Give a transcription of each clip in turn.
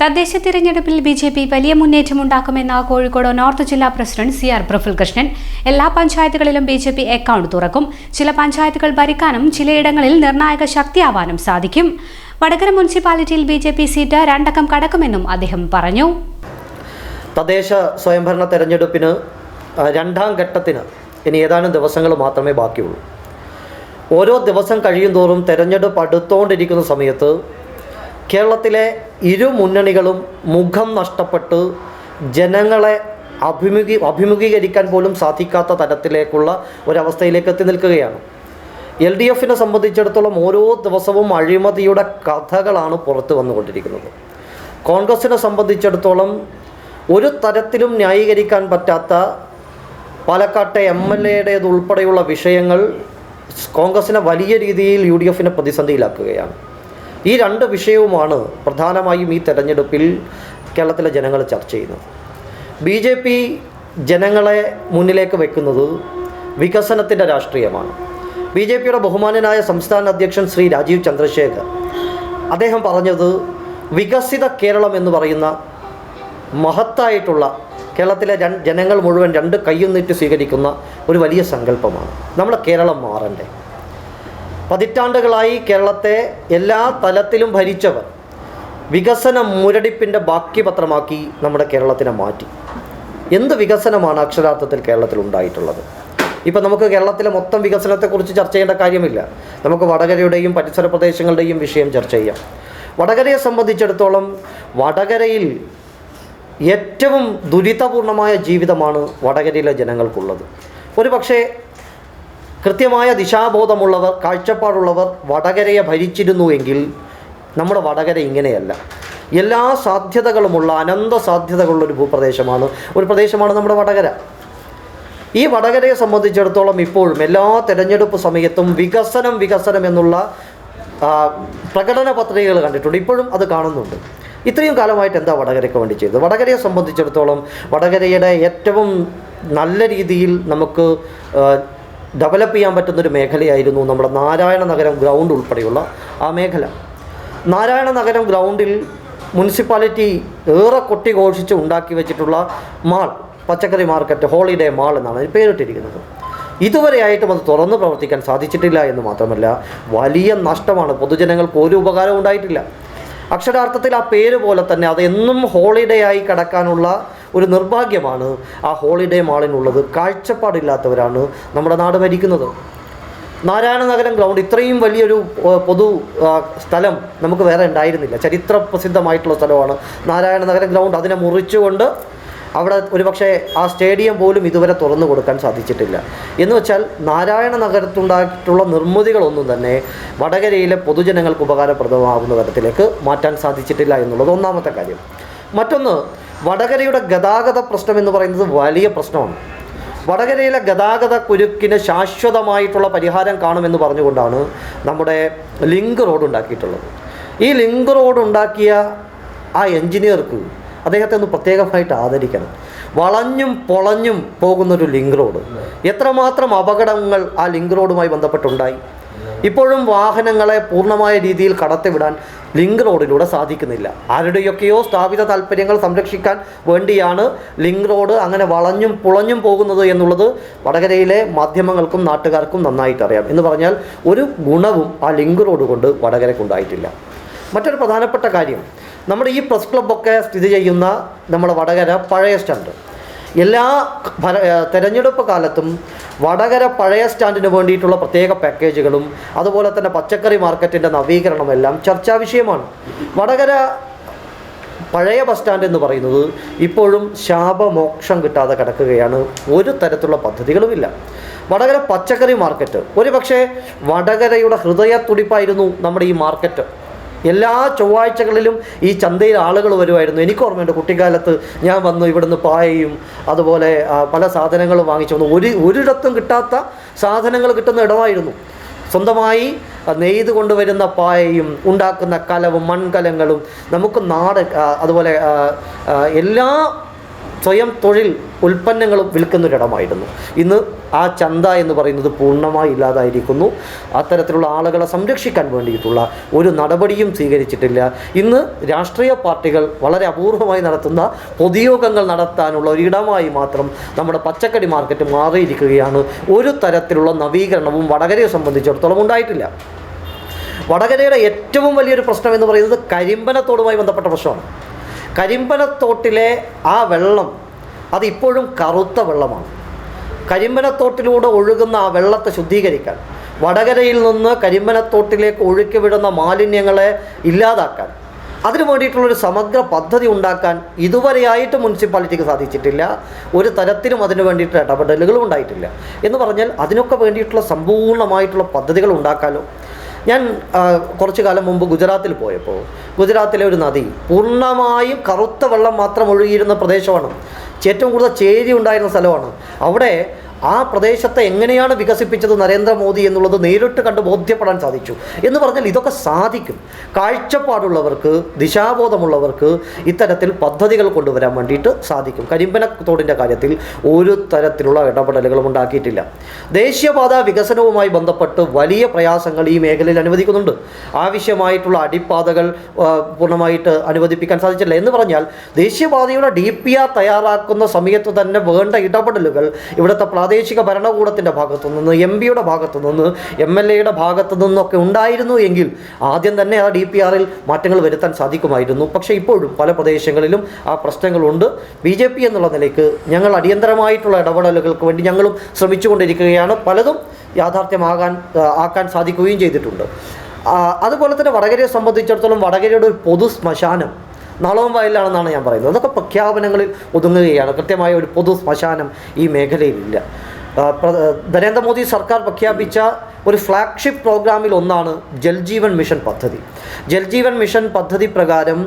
തദ്ദേശ തിരഞ്ഞെടുപ്പിൽ B J P വലിയ മുന്നേറ്റമുണ്ടാക്കുമെന്ന കോഴിക്കോട് നോർത്ത് ജില്ലാ president C R Praful Krishnan എല്ലാ പഞ്ചായത്തുകളിലും ബി ജെ പി അക്കൗണ്ട് തുറക്കും. ചില പഞ്ചായത്തുകൾ ഭരിക്കാനും ചിലയിടങ്ങളിൽ നിർണായക ശക്തിയാവാനും സാധിക്കും. വടകര മുനിസിപ്പാലിറ്റിയിൽ ബി ജെ പി സീറ്റ് രണ്ടക്കം കടക്കുമെന്നും അദ്ദേഹം പറഞ്ഞു. തദ്ദേശ സ്വയംഭരണ തെരഞ്ഞെടുപ്പിന് രണ്ടാം ഘട്ടത്തിന് ഇനി ഏതാനും ദിവസങ്ങൾ മാത്രമേ ബാക്കിയുള്ളൂ. ഓരോ ദിവസം കഴിയും തോറും തെരഞ്ഞെടുപ്പ് അടുത്തുകൊണ്ടിരിക്കുന്ന സമയത്ത് കേരളത്തിലെ ഇരു മുന്നണികളും മുഖം നഷ്ടപ്പെട്ട് ജനങ്ങളെ അഭിമുഖീ അഭിമുഖീകരിക്കാൻ പോലും സാധിക്കാത്ത തരത്തിലേക്കുള്ള ഒരവസ്ഥയിലേക്ക് എത്തി നിൽക്കുകയാണ്. എൽ ഡി എഫിനെ സംബന്ധിച്ചിടത്തോളം ഓരോ ദിവസവും അഴിമതിയുടെ കഥകളാണ് പുറത്തു വന്നുകൊണ്ടിരിക്കുന്നത്. കോൺഗ്രസിനെ സംബന്ധിച്ചിടത്തോളം ഒരു തരത്തിലും ന്യായീകരിക്കാൻ പറ്റാത്ത പാലക്കാട്ടെ എം എൽ എയുടേത് ഉൾപ്പെടെയുള്ള വിഷയങ്ങൾ കോൺഗ്രസിനെ വലിയ രീതിയിൽ യു ഡി എഫിനെ പ്രതിസന്ധിയിലാക്കുകയാണ്. ഈ രണ്ട് വിഷയവുമാണ് പ്രധാനമായും ഈ തെരഞ്ഞെടുപ്പിൽ കേരളത്തിലെ ജനങ്ങൾ ചർച്ച ചെയ്യുന്നത്. ബി ജെ പി ജനങ്ങളെ മുന്നിലേക്ക് വെക്കുന്നത് വികസനത്തിന്റെ രാഷ്ട്രീയമാണ്. ബി ജെ പിയുടെ ബഹുമാനനായ സംസ്ഥാന അധ്യക്ഷൻ ശ്രീ രാജീവ് ചന്ദ്രശേഖർ അദ്ദേഹം പറഞ്ഞത് വികസിത കേരളം എന്ന് പറയുന്ന മഹത്തായിട്ടുള്ള കേരളത്തിലെ ജനങ്ങൾ മുഴുവൻ രണ്ട് നീട്ടി സ്വീകരിക്കുന്ന ഒരു വലിയ സങ്കല്പമാണ്. നമ്മുടെ കേരളം മാറണ്ടേ? പതിറ്റാണ്ടുകളായി കേരളത്തെ എല്ലാ തലത്തിലും ഭരിച്ചവർ വികസന മുരടിപ്പിന്റെ ബാക്കിപത്രമാക്കി നമ്മുടെ കേരളത്തിനെ മാറ്റി. എന്ത് വികസനമാണ് അക്ഷരാർത്ഥത്തിൽ കേരളത്തിൽ ഉണ്ടായിട്ടുള്ളത്? ഇപ്പം നമുക്ക് കേരളത്തിലെ മൊത്തം വികസനത്തെക്കുറിച്ച് ചർച്ച ചെയ്യേണ്ട കാര്യമില്ല. നമുക്ക് വടകരയുടെയും പരിസര പ്രദേശങ്ങളുടെയും വിഷയം ചർച്ച ചെയ്യാം. വടകരയെ സംബന്ധിച്ചിടത്തോളം വടകരയിൽ ഏറ്റവും ദുരിതപൂർണമായ ജീവിതമാണ് വടകരയിലെ ജനങ്ങൾക്കുള്ളത്. ഒരു പക്ഷേ കൃത്യമായ ദിശാബോധമുള്ളവർ കാഴ്ചപ്പാടുള്ളവർ വടകരയെ ഭരിച്ചിരുന്നുവെങ്കിൽ നമ്മുടെ വടകര ഇങ്ങനെയല്ല. എല്ലാ സാധ്യതകളുമുള്ള അനന്ത സാധ്യതകളുള്ളൊരു ഭൂപ്രദേശമാണ്. ഒരു പ്രദേശമാണ് നമ്മുടെ വടകര. ഈ വടകരയെ സംബന്ധിച്ചിടത്തോളം ഇപ്പോഴും എല്ലാ തെരഞ്ഞെടുപ്പ് സമയത്തും വികസനം വികസനം എന്നുള്ള പ്രകടന പത്രികകൾ കണ്ടിട്ടുണ്ട്. ഇപ്പോഴും അത് കാണുന്നുണ്ട്. ഇത്രയും കാലമായിട്ട് എന്താ വടകരയ്ക്ക് വേണ്ടി ചെയ്തത്? വടകരയെ സംബന്ധിച്ചിടത്തോളം വടകരയുടെ ഏറ്റവും നല്ല രീതിയിൽ നമുക്ക് ഡെവലപ്പ് ചെയ്യാൻ പറ്റുന്നൊരു മേഖലയായിരുന്നു നമ്മുടെ നാരായണ നഗരം ഗ്രൗണ്ട് ഉൾപ്പെടെയുള്ള ആ മേഖല. നാരായണ നഗരം ഗ്രൗണ്ടിൽ മുനിസിപ്പാലിറ്റി ഏറെ കൊട്ടി ഘോഷിച്ച് ഉണ്ടാക്കി വെച്ചിട്ടുള്ള മാൾ പച്ചക്കറി മാർക്കറ്റ് ഹോളിഡേ മാൾ എന്നാണ് പേരിട്ടിരിക്കുന്നത്. ഇതുവരെയായിട്ടും അത് തുറന്ന് പ്രവർത്തിക്കാൻ സാധിച്ചിട്ടില്ല എന്ന് മാത്രമല്ല വലിയ നഷ്ടമാണ്. പൊതുജനങ്ങൾക്ക് ഒരു ഉപകാരവും ഉണ്ടായിട്ടില്ല. അക്ഷരാർത്ഥത്തിൽ ആ പേര് പോലെ തന്നെ അതെന്നും ഹോളിഡേ ആയി കിടക്കാനുള്ള ഒരു നിർഭാഗ്യമാണ് ആ ഹോളിഡേ മാളിനുള്ളത്. കാഴ്ചപ്പാടില്ലാത്തവരാണ് നമ്മുടെ നാട് ഭരിക്കുന്നത്. നാരായണ നഗരം ഗ്രൗണ്ട് ഇത്രയും വലിയൊരു പൊതു സ്ഥലം നമുക്ക് വേറെ ഉണ്ടായിരുന്നില്ല. ചരിത്ര പ്രസിദ്ധമായിട്ടുള്ള സ്ഥലമാണ് നാരായണ നഗരം ഗ്രൗണ്ട് അതിനെ മുറിച്ചുകൊണ്ട് അവിടെ ഒരുപക്ഷെ ആ സ്റ്റേഡിയം പോലും ഇതുവരെ തുറന്നു കൊടുക്കാൻ സാധിച്ചിട്ടില്ല. എന്ന് വെച്ചാൽ നാരായണ നഗരത്തുണ്ടായിട്ടുള്ള നിർമ്മിതികളൊന്നും തന്നെ വടകരയിലെ പൊതുജനങ്ങൾക്ക് ഉപകാരപ്രദമാകുന്ന തരത്തിലേക്ക് മാറ്റാൻ സാധിച്ചിട്ടില്ല എന്നുള്ളത് ഒന്നാമത്തെ കാര്യം. മറ്റൊന്ന് വടകരയുടെ ഗതാഗത പ്രശ്നം എന്ന് പറയുന്നത് വലിയ പ്രശ്നമാണ്. വടകരയിലെ ഗതാഗത കുരുക്കിന് ശാശ്വതമായിട്ടുള്ള പരിഹാരം കാണുമെന്ന് പറഞ്ഞുകൊണ്ടാണ് നമ്മുടെ ലിങ്ക് റോഡ് ഉണ്ടാക്കിയിട്ടുള്ളത്. ഈ ലിങ്ക് റോഡ് ഉണ്ടാക്കിയ ആ എഞ്ചിനീയർക്ക് അദ്ദേഹത്തെ ഒന്ന് പ്രത്യേകമായിട്ട് ആദരിക്കണം. വളഞ്ഞും പൊളഞ്ഞും പോകുന്നൊരു ലിങ്ക് റോഡ്. എത്രമാത്രം അപകടങ്ങൾ ആ ലിങ്ക് റോഡുമായി ബന്ധപ്പെട്ടുണ്ടായി. ഇപ്പോഴും വാഹനങ്ങളെ പൂർണമായ രീതിയിൽ കടത്തിവിടാൻ ലിങ്ക് റോഡിലൂടെ സാധിക്കുന്നില്ല. ആരുടെയൊക്കെയോ സ്ഥാപിത താല്പര്യങ്ങൾ സംരക്ഷിക്കാൻ വേണ്ടിയാണ് ലിങ്ക് റോഡ് അങ്ങനെ വളഞ്ഞും പുളഞ്ഞും പോകുന്നത് എന്നുള്ളത് വടകരയിലെ മാധ്യമങ്ങൾക്കും നാട്ടുകാർക്കും നന്നായിട്ട് അറിയാം. എന്ന് പറഞ്ഞാൽ ഒരു ഗുണവും ആ ലിങ്ക് റോഡ് കൊണ്ട് വടകരക്കുണ്ടായിട്ടില്ല മറ്റൊരു പ്രധാനപ്പെട്ട കാര്യം നമ്മുടെ ഈ പ്രസ് ക്ലബ്ബൊക്കെ സ്ഥിതി ചെയ്യുന്ന നമ്മുടെ വടകര പഴയ സ്റ്റാൻഡ് എല്ലാ തെരഞ്ഞെടുപ്പ് കാലത്തും വടകര പഴയ സ്റ്റാൻഡിന് വേണ്ടിയിട്ടുള്ള പ്രത്യേക പാക്കേജുകളും അതുപോലെ തന്നെ പച്ചക്കറി മാർക്കറ്റിന്റെ നവീകരണമെല്ലാം ചർച്ചാ വിഷയമാണ്. വടകര പഴയ ബസ് സ്റ്റാൻഡ് എന്ന് പറയുന്നത് ഇപ്പോഴും ശാപമോക്ഷം കിട്ടാതെ കിടക്കുകയാണ്. ഒരു തരത്തിലുള്ള പദ്ധതികളുമില്ല. വടകര പച്ചക്കറി മാർക്കറ്റ്. ഒരു പക്ഷേ വടകരയുടെ ഹൃദയത്തുടിപ്പായിരുന്നു നമ്മുടെ ഈ മാർക്കറ്റ്. എല്ലാ ചൊവ്വാഴ്ചകളിലും ഈ ചന്തയിൽ ആളുകൾ വരുമായിരുന്നു. എനിക്ക് ഓർമ്മയുണ്ട് കുട്ടിക്കാലത്ത് ഞാൻ വന്നു ഇവിടുന്ന് പായയും അതുപോലെ പല സാധനങ്ങളും വാങ്ങിച്ചു വന്നു. ഒരു ഒരിടത്തും കിട്ടാത്ത സാധനങ്ങൾ കിട്ടുന്ന ഇടമായിരുന്നു. സ്വന്തമായി നെയ്ത് കൊണ്ടുവരുന്ന പായയും ഉണ്ടാക്കുന്ന കലവും മൺകലങ്ങളും നമുക്ക് നാട് അതുപോലെ എല്ലാ സ്വയം തൊഴിൽ ഉൽപ്പന്നങ്ങളും വിൽക്കുന്നൊരിടമായിരുന്നു ഇന്ന് ആ ചന്ത എന്ന് പറയുന്നത് പൂർണമായി ഇല്ലാതായിരിക്കുന്നു. അത്തരത്തിലുള്ള ആളുകളെ സംരക്ഷിക്കാൻ വേണ്ടിയിട്ടുള്ള ഒരു നടപടിയും സ്വീകരിച്ചിട്ടില്ല. ഇന്ന് രാഷ്ട്രീയ പാർട്ടികൾ വളരെ അപൂർവമായി നടത്തുന്ന പൊതുയോഗങ്ങൾ നടത്താനുള്ള ഒരിടമായി മാത്രം നമ്മുടെ പച്ചക്കറി മാർക്കറ്റ് മാറിയിരിക്കുകയാണ്. ഒരു തരത്തിലുള്ള നവീകരണവും വടകരയെ സംബന്ധിച്ചിടത്തോളം ഉണ്ടായിട്ടില്ല. വടകരയുടെ ഏറ്റവും വലിയൊരു പ്രശ്നം എന്ന് പറയുന്നത് കരിമ്പനത്തോടുമായി ബന്ധപ്പെട്ട പ്രശ്നമാണ്. കരിമ്പനത്തോട്ടിലെ ആ വെള്ളം അതിപ്പോഴും കറുത്ത വെള്ളമാണ്. കരിമ്പനത്തോട്ടിലൂടെ ഒഴുകുന്ന ആ വെള്ളത്തെ ശുദ്ധീകരിക്കാൻ വടകരയിൽ നിന്ന് കരിമ്പനത്തോട്ടിലേക്ക് ഒഴുക്കി വിടുന്ന മാലിന്യങ്ങളെ ഇല്ലാതാക്കാൻ അതിനു വേണ്ടിയിട്ടുള്ളൊരു സമഗ്ര പദ്ധതി ഉണ്ടാക്കാൻ ഇതുവരെയായിട്ട് മുനിസിപ്പാലിറ്റിക്ക് സാധിച്ചിട്ടില്ല. ഒരു തരത്തിലും അതിനു വേണ്ടിയിട്ട് ഇടപെടലുകളും ഉണ്ടായിട്ടില്ല. എന്ന് പറഞ്ഞാൽ അതിനൊക്കെ വേണ്ടിയിട്ടുള്ള സമ്പൂർണമായിട്ടുള്ള പദ്ധതികൾ ഉണ്ടാക്കാലോ ഞാൻ കുറച്ചു കാലം മുമ്പ് ഗുജറാത്തിൽ പോയപ്പോൾ ഗുജറാത്തിലെ ഒരു നദി പൂർണമായും കറുത്ത വെള്ളം മാത്രം ഒഴുകിയിരുന്ന പ്രദേശമാണ്. ഏറ്റവും കൂടുതൽ ചേരി ഉണ്ടായിരുന്ന സ്ഥലമാണ്. അവിടെ ആ പ്രദേശത്തെ എങ്ങനെയാണ് വികസിപ്പിച്ചത് നരേന്ദ്രമോദി എന്നുള്ളത് നേരിട്ട് കണ്ട് ബോധ്യപ്പെടാൻ സാധിച്ചു. എന്ന് പറഞ്ഞാൽ ഇതൊക്കെ സാധിക്കും. കാഴ്ചപ്പാടുള്ളവർക്ക് ദിശാബോധമുള്ളവർക്ക് ഇത്തരത്തിൽ പദ്ധതികൾ കൊണ്ടുവരാൻ വേണ്ടിയിട്ട് സാധിക്കും. കരിമ്പനത്തോടിന്റെ കാര്യത്തിൽ ഒരു തരത്തിലുള്ള ഇടപെടലുകളും ഉണ്ടാക്കിയിട്ടില്ല. ദേശീയപാത വികസനവുമായി ബന്ധപ്പെട്ട് വലിയ പ്രയാസങ്ങൾ ഈ മേഖലയിൽ അനുവദിക്കുന്നുണ്ട്. ആവശ്യമായിട്ടുള്ള അടിപ്പാതകൾ പൂർണമായിട്ട് അനുവദിപ്പിക്കാൻ സാധിച്ചില്ല എന്ന് പറഞ്ഞാൽ ദേശീയപാതയുടെ ഡി പി ആർ തയ്യാറാക്കുന്ന സമയത്ത് തന്നെ വേണ്ട ഇടപെടലുകൾ ഇവിടുത്തെ പ്രാദേശിക ഭരണകൂടത്തിന്റെ ഭാഗത്തു നിന്ന് എം പിയുടെ ഭാഗത്തു നിന്ന് എം എൽ എയുടെ ഭാഗത്തു നിന്നൊക്കെ ഉണ്ടായിരുന്നു എങ്കിൽ ആദ്യം തന്നെ ആ ഡി പി ആറിൽ മാറ്റങ്ങൾ വരുത്താൻ സാധിക്കുമായിരുന്നു. പക്ഷേ ഇപ്പോഴും പല പ്രദേശങ്ങളിലും ആ പ്രശ്നങ്ങളുണ്ട്. ബി ജെ പി എന്നുള്ള നിലയ്ക്ക് ഞങ്ങൾ അടിയന്തരമായിട്ടുള്ള ഇടപെടലുകൾക്ക് വേണ്ടി ഞങ്ങളും ശ്രമിച്ചുകൊണ്ടിരിക്കുകയാണ്. പലതും യാഥാർത്ഥ്യമാകാൻ ആക്കാൻ സാധിക്കുകയും ചെയ്തിട്ടുണ്ട്. അതുപോലെ തന്നെ വടകരയെ സംബന്ധിച്ചിടത്തോളം വടകരയുടെ ഒരു പൊതു ശ്മശാനം നളവും വയലിലാണെന്നാണ് ഞാൻ പറയുന്നത്. അതൊക്കെ പ്രഖ്യാപനങ്ങളിൽ ഒതുങ്ങുകയാണ്. കൃത്യമായ ഒരു പൊതു ശ്മശാനം ഈ മേഖലയിലില്ല. നരേന്ദ്രമോദി സർക്കാർ പ്രഖ്യാപിച്ച ഒരു ഫ്ലാഗ്ഷിപ്പ് പ്രോഗ്രാമിൽ ഒന്നാണ് ജൽജീവൻ മിഷൻ പദ്ധതി. ജൽജീവൻ മിഷൻ പദ്ധതി പ്രകാരം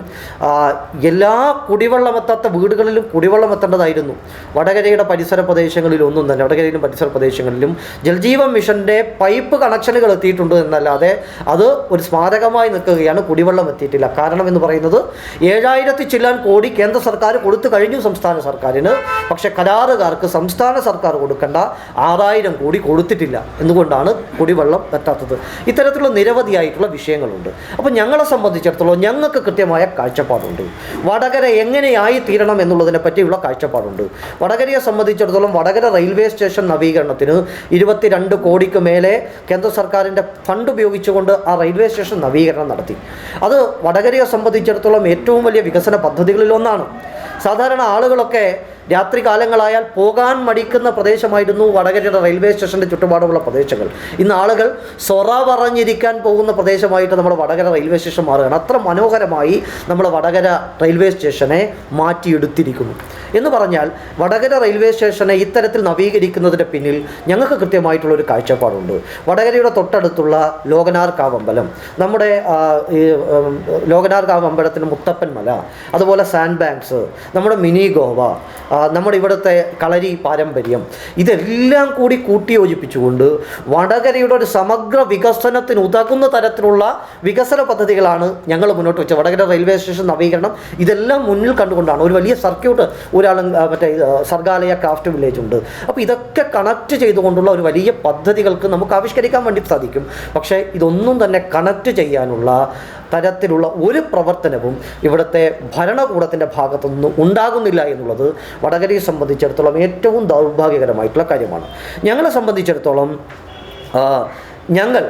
എല്ലാ കുടിവെള്ളമെത്താത്ത വീടുകളിലും കുടിവെള്ളം എത്തേണ്ടതായിരുന്നു വടകരയുടെ പരിസര പ്രദേശങ്ങളിലൊന്നും തന്നെ വടകരയിലും പരിസര പ്രദേശങ്ങളിലും ജൽജീവൻ മിഷന്റെ പൈപ്പ് കണക്ഷനുകൾ എത്തിയിട്ടുണ്ട് എന്നല്ലാതെ അത് ഒരു സ്മാരകമായി നിൽക്കുകയാണ് കുടിവെള്ളം എത്തിയിട്ടില്ല. കാരണം എന്ന് പറയുന്നത് ഏഴായിരത്തി ചില്ലാൻ കോടി കേന്ദ്ര സർക്കാർ കൊടുത്തു കഴിഞ്ഞു സംസ്ഥാന സർക്കാരിന്. പക്ഷേ കരാറുകാർക്ക് സംസ്ഥാന സർക്കാർ കൊടുക്കേണ്ട ആറായിരം കോടി കൊടുത്തിട്ടില്ല എന്തുകൊണ്ടാണ് കുടിവെള്ളം എത്താത്തത്? ഇത്തരത്തിലുള്ള നിരവധിയായിട്ടുള്ള വിഷയങ്ങളുണ്ട്. അപ്പോൾ ഞങ്ങളെ സംബന്ധിച്ചിടത്തോളം ഞങ്ങൾക്ക് കൃത്യമായ കാഴ്ചപ്പാടുണ്ട്. വടകര എങ്ങനെയായി തീരണം എന്നുള്ളതിനെ പറ്റിയുള്ള കാഴ്ചപ്പാടുണ്ട്. വടകരയെ സംബന്ധിച്ചിടത്തോളം വടകര റെയിൽവേ സ്റ്റേഷൻ നവീകരണത്തിന് ഇരുപത്തിരണ്ട് കോടിക്ക് മേലെ കേന്ദ്ര സർക്കാരിന്റെ ഫണ്ട് ഉപയോഗിച്ചുകൊണ്ട് ആ റെയിൽവേ സ്റ്റേഷൻ നവീകരണം നടത്തി. അത് വടകരയെ സംബന്ധിച്ചിടത്തോളം ഏറ്റവും വലിയ വികസന പദ്ധതികളിലൊന്നാണ് സാധാരണ ആളുകളൊക്കെ രാത്രി കാലങ്ങളായാൽ പോകാൻ മടിക്കുന്ന പ്രദേശമായിരുന്നു വടകരയുടെ റെയിൽവേ സ്റ്റേഷന്റെ ചുറ്റുപാടുമുള്ള പ്രദേശങ്ങൾ. ഇന്ന് ആളുകൾ സൊറ പറഞ്ഞിരിക്കാൻ പോകുന്ന പ്രദേശമായിട്ട് നമ്മുടെ വടകര റെയിൽവേ സ്റ്റേഷൻ മാറുകയാണ്. അത്ര മനോഹരമായി നമ്മൾ വടകര റെയിൽവേ സ്റ്റേഷനെ മാറ്റിയെടുത്തിരിക്കുന്നു. എന്ന് പറഞ്ഞാൽ വടകര റെയിൽവേ സ്റ്റേഷനെ ഇത്തരത്തിൽ നവീകരിക്കുന്നതിന്റെ പിന്നിൽ ഞങ്ങൾക്ക് കൃത്യമായിട്ടുള്ളൊരു കാഴ്ചപ്പാടുണ്ട്. വടകരയുടെ തൊട്ടടുത്തുള്ള ലോകനാർക്കാവ് അമ്പലം നമ്മുടെ ഈ അമ്പലത്തിന്റെ മുത്തപ്പൻ മല അതുപോലെ സാൻഡ് ബാങ്ക്സ് നമ്മുടെ മിനി ഗോവ നമ്മുടെ ഇവിടുത്തെ കളരി പാരമ്പര്യം. ഇതെല്ലാം കൂടി കൂട്ടിയോജിപ്പിച്ചുകൊണ്ട് വടകരയുടെ ഒരു സമഗ്ര വികസനത്തിന് ഉതകുന്ന തരത്തിലുള്ള വികസന പദ്ധതികളാണ് ഞങ്ങൾ മുന്നോട്ട് വെച്ചത്. വടകര റെയിൽവേ സ്റ്റേഷൻ നവീകരണം ഇതെല്ലാം മുന്നിൽ കണ്ടുകൊണ്ടാണ്. ഒരു വലിയ സർക്യൂട്ട് ഒരാൾ മറ്റേ സർഗാലയ ക്രാഫ്റ്റ് വില്ലേജ് ഉണ്ട്. അപ്പോൾ ഇതൊക്കെ കണക്ട് ചെയ്തുകൊണ്ടുള്ള ഒരു വലിയ പദ്ധതികൾക്ക് നമുക്ക് ആവിഷ്കരിക്കാൻ വേണ്ടി സാധിക്കും. പക്ഷേ ഇതൊന്നും തന്നെ കണക്ട് ചെയ്യാനുള്ള തരത്തിലുള്ള ഒരു പ്രവർത്തനവും ഇവിടുത്തെ ഭരണകൂടത്തിന്റെ ഭാഗത്തുനിന്ന് ഉണ്ടാകുന്നില്ല എന്നുള്ളത് വടകരയെ സംബന്ധിച്ചിടത്തോളം ഏറ്റവും ദൗർഭാഗ്യകരമായിട്ടുള്ള കാര്യമാണ്. ഞങ്ങളെ സംബന്ധിച്ചിടത്തോളം ഞങ്ങൾ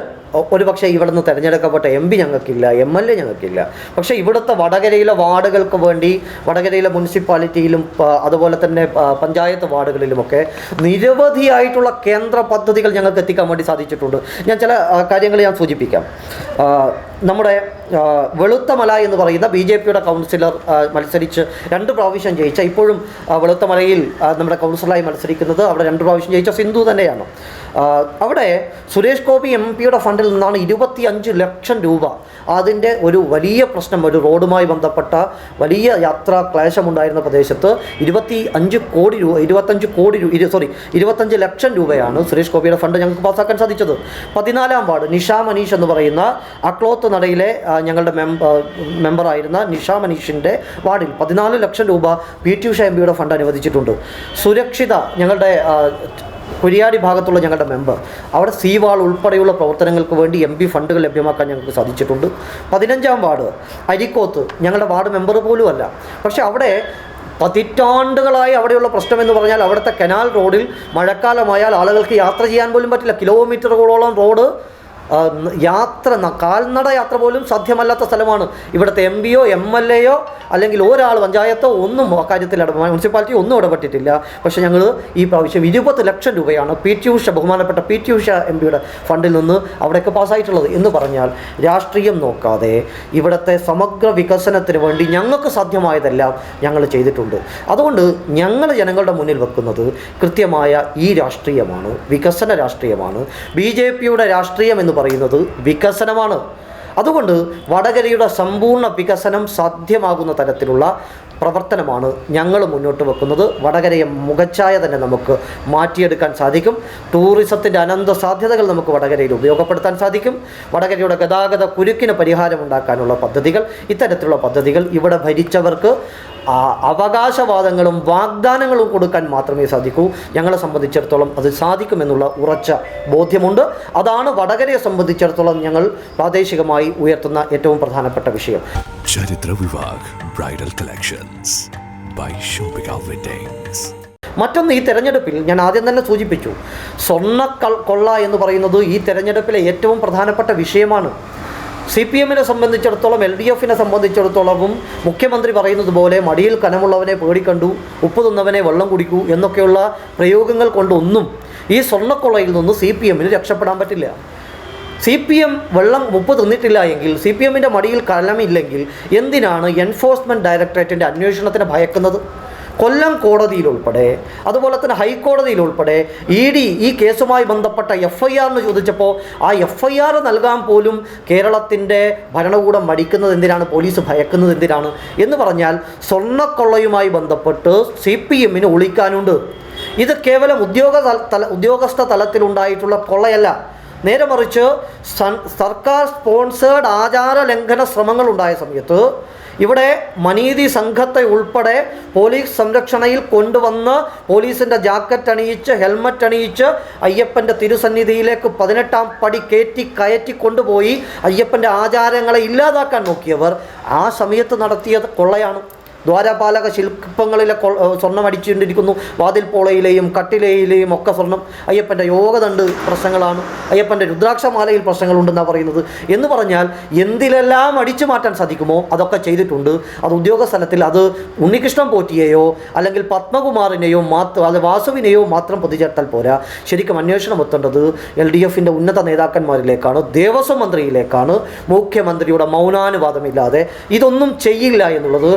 ഒരു പക്ഷേ ഇവിടെ നിന്ന് തിരഞ്ഞെടുക്കപ്പെട്ട എം പി ഞങ്ങൾക്കില്ല എം എൽ എ ഞങ്ങൾക്കില്ല. പക്ഷേ ഇവിടുത്തെ വടകരയിലെ വാർഡുകൾക്ക് വേണ്ടി വടകരയിലെ മുനിസിപ്പാലിറ്റിയിലും അതുപോലെ തന്നെ പഞ്ചായത്ത് വാർഡുകളിലുമൊക്കെ നിരവധിയായിട്ടുള്ള കേന്ദ്ര പദ്ധതികൾ ഞങ്ങൾക്ക് എത്തിക്കാൻ വേണ്ടി സാധിച്ചിട്ടുണ്ട്. ഞാൻ ചില കാര്യങ്ങൾ ഞാൻ സൂചിപ്പിക്കാം. നമ്മുടെ വെളുത്തമല എന്ന് പറയുന്ന ബി ജെ പിയുടെ കൗൺസിലർ മത്സരിച്ച് രണ്ട് പ്രാവശ്യം ജയിച്ച ഇപ്പോഴും വെളുത്തമലയിൽ നമ്മുടെ കൗൺസിലറായി മത്സരിക്കുന്നത് അവിടെ രണ്ട് പ്രാവശ്യം ജയിച്ച സിന്ധു തന്നെയാണ്. അവിടെ സുരേഷ് ഗോപി എം പിയുടെ ഫണ്ടിൽ നിന്നാണ് ഇരുപത്തി അഞ്ച് ലക്ഷം രൂപ. അതിന്റെ ഒരു വലിയ പ്രശ്നം ഒരു റോഡുമായി ബന്ധപ്പെട്ട വലിയ യാത്രാ ക്ലേശമുണ്ടായിരുന്ന പ്രദേശത്ത് ഇരുപത്തി അഞ്ച് കോടി രൂപ ഇരുപത്തഞ്ച് കോടി രൂപ സോറി ഇരുപത്തഞ്ച് ലക്ഷം രൂപയാണ് സുരേഷ് ഗോപിയുടെ ഫണ്ട് ഞങ്ങൾക്ക് പാസ്സാക്കാൻ സാധിച്ചത്. പതിനാലാം വാർഡ് നിഷ മനീഷ് എന്ന് പറയുന്ന അക്ലോത്ത് നടയിലെ ഞങ്ങളുടെ മെമ്പ മെമ്പറായിരുന്ന നിഷ മനീഷിന്റെ വാർഡിൽ പതിനാല് ലക്ഷം രൂപ പി ടി ഉഷ എം പിയുടെ ഫണ്ട് അനുവദിച്ചിട്ടുണ്ട്. സുരക്ഷിത ഞങ്ങളുടെ കുരിയാടി ഭാഗത്തുള്ള ഞങ്ങളുടെ മെമ്പർ. അവിടെ സീവാൾ ഉൾപ്പെടെയുള്ള പ്രവർത്തനങ്ങൾക്ക് വേണ്ടി എം പി ഫണ്ടുകൾ ലഭ്യമാക്കാൻ ഞങ്ങൾക്ക് സാധിച്ചിട്ടുണ്ട്. പതിനഞ്ചാം വാർഡ് അരിക്കോത്ത് ഞങ്ങളുടെ വാർഡ് മെമ്പർ പോലും അല്ല. പക്ഷെ അവിടെ പതിറ്റാണ്ടുകളായി അവിടെയുള്ള പ്രശ്നം എന്ന് പറഞ്ഞാൽ അവിടുത്തെ കനാൽ റോഡിൽ മഴക്കാലമായാൽ ആളുകൾക്ക് യാത്ര ചെയ്യാൻ പോലും പറ്റില്ല. കിലോമീറ്ററുകളോളം റോഡ് യാത്ര കാൽനട യാത്ര പോലും സാധ്യമല്ലാത്ത സ്ഥലമാണ്. ഇവിടുത്തെ എം പിയോ എം എൽ എയോ അല്ലെങ്കിൽ ഒരാൾ പഞ്ചായത്തോ ഒന്നും കാര്യത്തിൽ മുനിസിപ്പാലിറ്റി ഒന്നും ഇടപെട്ടിട്ടില്ല. പക്ഷേ ഞങ്ങൾ ഈ പ്രാവശ്യം ഇരുപത് ലക്ഷം രൂപയാണ് പി ടി ഉഷ ബഹുമാനപ്പെട്ട പി ടി ഉഷ എം പിയുടെ ഫണ്ടിൽ നിന്ന് അവിടെയൊക്കെ പാസ്സായിട്ടുള്ളത്. എന്ന് പറഞ്ഞാൽ രാഷ്ട്രീയം നോക്കാതെ ഇവിടുത്തെ സമഗ്ര വികസനത്തിന് വേണ്ടി ഞങ്ങൾക്ക് സാധ്യമായതെല്ലാം ഞങ്ങൾ ചെയ്തിട്ടുണ്ട്. അതുകൊണ്ട് ഞങ്ങൾ ജനങ്ങളുടെ മുന്നിൽ വെക്കുന്നത് കൃത്യമായ ഈ രാഷ്ട്രീയമാണ് വികസന രാഷ്ട്രീയമാണ്. ബി ജെ പിയുടെ രാഷ്ട്രീയം എന്ന് പറയുന്നത് വികസനമാണ്. അതുകൊണ്ട് വടകരയുടെ സമ്പൂർണ വികസനം സാധ്യമാകുന്ന തരത്തിലുള്ള പ്രവർത്തനമാണ് ഞങ്ങൾ മുന്നോട്ട് വെക്കുന്നത്. വടകരയെ മുഖച്ഛായ തന്നെ നമുക്ക് മാറ്റിയെടുക്കാൻ സാധിക്കും. ടൂറിസത്തിന്റെ അനന്ത സാധ്യതകൾ നമുക്ക് വടകരയിൽ ഉപയോഗപ്പെടുത്താൻ സാധിക്കും. വടകരയുടെ ഗതാഗത കുരുക്കിന് പരിഹാരമുണ്ടാക്കാനുള്ള പദ്ധതികൾ ഇത്തരത്തിലുള്ള പദ്ധതികൾ ഇവിടെ ഭരിച്ചവർക്ക് അവകാശവാദങ്ങളും വാഗ്ദാനങ്ങളും കൊടുക്കാൻ മാത്രമേ സാധിക്കൂ. ഞങ്ങളെ സംബന്ധിച്ചിടത്തോളം അത് സാധിക്കുമെന്നുള്ള ഉറച്ച ബോധ്യമുണ്ട്. അതാണ് വടകരയെ സംബന്ധിച്ചിടത്തോളം ഞങ്ങൾ പ്രാദേശികമായി ഉയർത്തുന്ന ഏറ്റവും പ്രധാനപ്പെട്ട വിഷയം. Charithra Vivah bridal collections by weddings മറ്റൊന്ന് ഈ തെരഞ്ഞെടുപ്പിൽ ഞാൻ ആദ്യം തന്നെ സൂചിപ്പിച്ചു. സ്വർണ കൊള്ള എന്ന് പറയുന്നത് ഈ തെരഞ്ഞെടുപ്പിലെ ഏറ്റവും പ്രധാനപ്പെട്ട വിഷയമാണ്. സി പി എമ്മിനെ സംബന്ധിച്ചിടത്തോളം എൽ ഡി എഫിനെ സംബന്ധിച്ചിടത്തോളവും മുഖ്യമന്ത്രി പറയുന്നത് പോലെ മടിയിൽ കനമുള്ളവനെ പേടിക്കണ്ടു ഉപ്പ് തിന്നവനെ വെള്ളം കുടിക്കൂ എന്നൊക്കെയുള്ള പ്രയോഗങ്ങൾ കൊണ്ടൊന്നും ഈ സ്വർണക്കൊള്ളയിൽ നിന്ന് സി പി എമ്മിന് രക്ഷപ്പെടാൻ പറ്റില്ല. സി പി എം വെള്ളം ഉപ്പ് തിന്നിട്ടില്ല എങ്കിൽ സി പി എമ്മിന്റെ മടിയിൽ കലമില്ലെങ്കിൽ എന്തിനാണ് എൻഫോഴ്സ്മെന്റ് ഡയറക്ടറേറ്റിന്റെ അന്വേഷണത്തിന് ഭയക്കുന്നത്? കൊല്ലം കോടതിയിൽ ഉൾപ്പെടെ അതുപോലെ തന്നെ ഹൈക്കോടതിയിൽ ഉൾപ്പെടെ ഇ ഡി ഈ കേസുമായി ബന്ധപ്പെട്ട എഫ് ഐ ആറിന് ചോദിച്ചപ്പോൾ ആ എഫ് ഐ ആർ നൽകാൻ പോലും കേരളത്തിന്റെ ഭരണകൂടം മടിക്കുന്നത് എന്തിനാണ്? പോലീസ് ഭയക്കുന്നത് എന്തിനാണ്? എന്ന് പറഞ്ഞാൽ സ്വർണക്കൊള്ളയുമായി ബന്ധപ്പെട്ട് സി പി എമ്മിന് ഒളിക്കാനുണ്ട്. ഇത് കേവലം ഉദ്യോഗ തല ഉദ്യോഗസ്ഥ തലത്തിലുണ്ടായിട്ടുള്ള കൊള്ളയല്ല. നേരെ മറിച്ച് സർക്കാർ സ്പോൺസേഡ് ആചാര ലംഘന ശ്രമങ്ങൾ ഉണ്ടായ സമയത്ത് ഇവിടെ മനീതി സംഘത്തെ ഉൾപ്പെടെ പോലീസ് സംരക്ഷണയിൽ കൊണ്ടുവന്ന് പോലീസിന്റെ ജാക്കറ്റ് അണിയിച്ച് ഹെൽമറ്റ് അണിയിച്ച് അയ്യപ്പന്റെ തിരുസന്നിധിയിലേക്ക് പതിനെട്ടാം പടി കയറ്റി കയറ്റി കൊണ്ടുപോയി അയ്യപ്പന്റെ ആചാരങ്ങളെ ഇല്ലാതാക്കാൻ നോക്കിയവർ ആ സമയത്ത് നടത്തിയത് കൊള്ളയാണ്. ദ്വാരപാലക ശില്പങ്ങളിലെ സ്വർണം അടിച്ചുകൊണ്ടിരിക്കുന്നു. വാതിൽപ്പോളയിലെയും കട്ടിലയിലെയും ഒക്കെ സ്വർണം അയ്യപ്പന്റെ യോഗദണ്ട് പ്രശ്നങ്ങളാണ്. അയ്യപ്പന്റെ രുദ്രാക്ഷമാലയിൽ പ്രശ്നങ്ങളുണ്ടെന്നാണ് പറയുന്നത്. എന്ന് പറഞ്ഞാൽ എന്തിലെല്ലാം അടിച്ചു മാറ്റാൻ സാധിക്കുമോ അതൊക്കെ ചെയ്തിട്ടുണ്ട്. അത് ഉദ്യോഗസ്ഥലത്തിൽ അത് ഉണ്ണികൃഷ്ണൻ പോറ്റിയെയോ അല്ലെങ്കിൽ പത്മകുമാറിനെയോ മാത്രം അത് വാസുവിനെയോ മാത്രം പ്രതിചേർത്താൽ പോരാ. ശരിക്കും അന്വേഷണം എത്തേണ്ടത് എൽ ഡി എഫിന്റെ ഉന്നത നേതാക്കന്മാരിലേക്കാണ് ദേവസ്വം മന്ത്രിയിലേക്കാണ്. മുഖ്യമന്ത്രിയുടെ മൗനാനുവാദമില്ലാതെ ഇതൊന്നും ചെയ്യില്ല എന്നുള്ളത്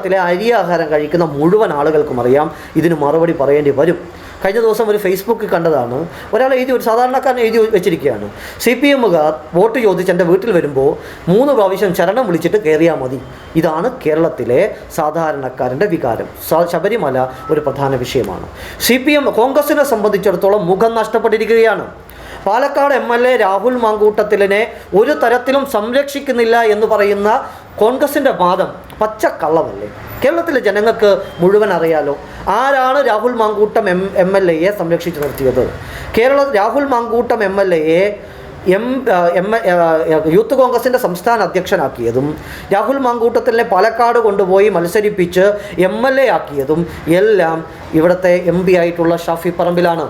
കേരളത്തിലെ അരി ആഹാരം കഴിക്കുന്ന മുഴുവൻ ആളുകൾക്കും അറിയാം. ഇതിന് മറുപടി പറയേണ്ടി വരും. കഴിഞ്ഞ ദിവസം ഒരു ഫേസ്ബുക്കിൽ കണ്ടതാണ്. ഒരാൾ എഴുതി ഒരു സാധാരണക്കാരൻ എഴുതി വെച്ചിരിക്കുകയാണ്. സി പി എമ്മുകാർ വോട്ട് ചോദിച്ച് എന്റെ വീട്ടിൽ വരുമ്പോൾ മൂന്ന് പ്രാവശ്യം ചരണം വിളിച്ചിട്ട് കയറിയാൽ മതി. ഇതാണ് കേരളത്തിലെ സാധാരണക്കാരന്റെ വികാരം. ശബരിമല ഒരു പ്രധാന വിഷയമാണ്. സി പി എം കോൺഗ്രസിനെ സംബന്ധിച്ചിടത്തോളം മുഖം നഷ്ടപ്പെട്ടിരിക്കുകയാണ്. Palakkad M L A Rahul മാങ്കൂട്ടത്തിലിനെ ഒരു തരത്തിലും സംരക്ഷിക്കുന്നില്ല എന്ന് പറയുന്ന കോൺഗ്രസിന്റെ വാദം പച്ചക്കള്ളമല്ലേ? കേരളത്തിലെ ജനങ്ങൾക്ക് മുഴുവൻ അറിയാലോ ആരാണ് Rahul Mankoottam M M L എയെ സംരക്ഷിച്ചു നിർത്തിയത്? കേരള രാഹുൽ മാങ്കൂട്ടം എം എൽ എയെ എം എം യൂത്ത് കോൺഗ്രസിന്റെ സംസ്ഥാന അധ്യക്ഷനാക്കിയതും രാഹുൽ മാങ്കൂട്ടത്തിലെ പാലക്കാട് കൊണ്ടുപോയി മത്സരിപ്പിച്ച് എം എൽ എ ആക്കിയതും എല്ലാം ഇവിടുത്തെ എം പി ആയിട്ടുള്ള ഷാഫി പറമ്പിലാണ്.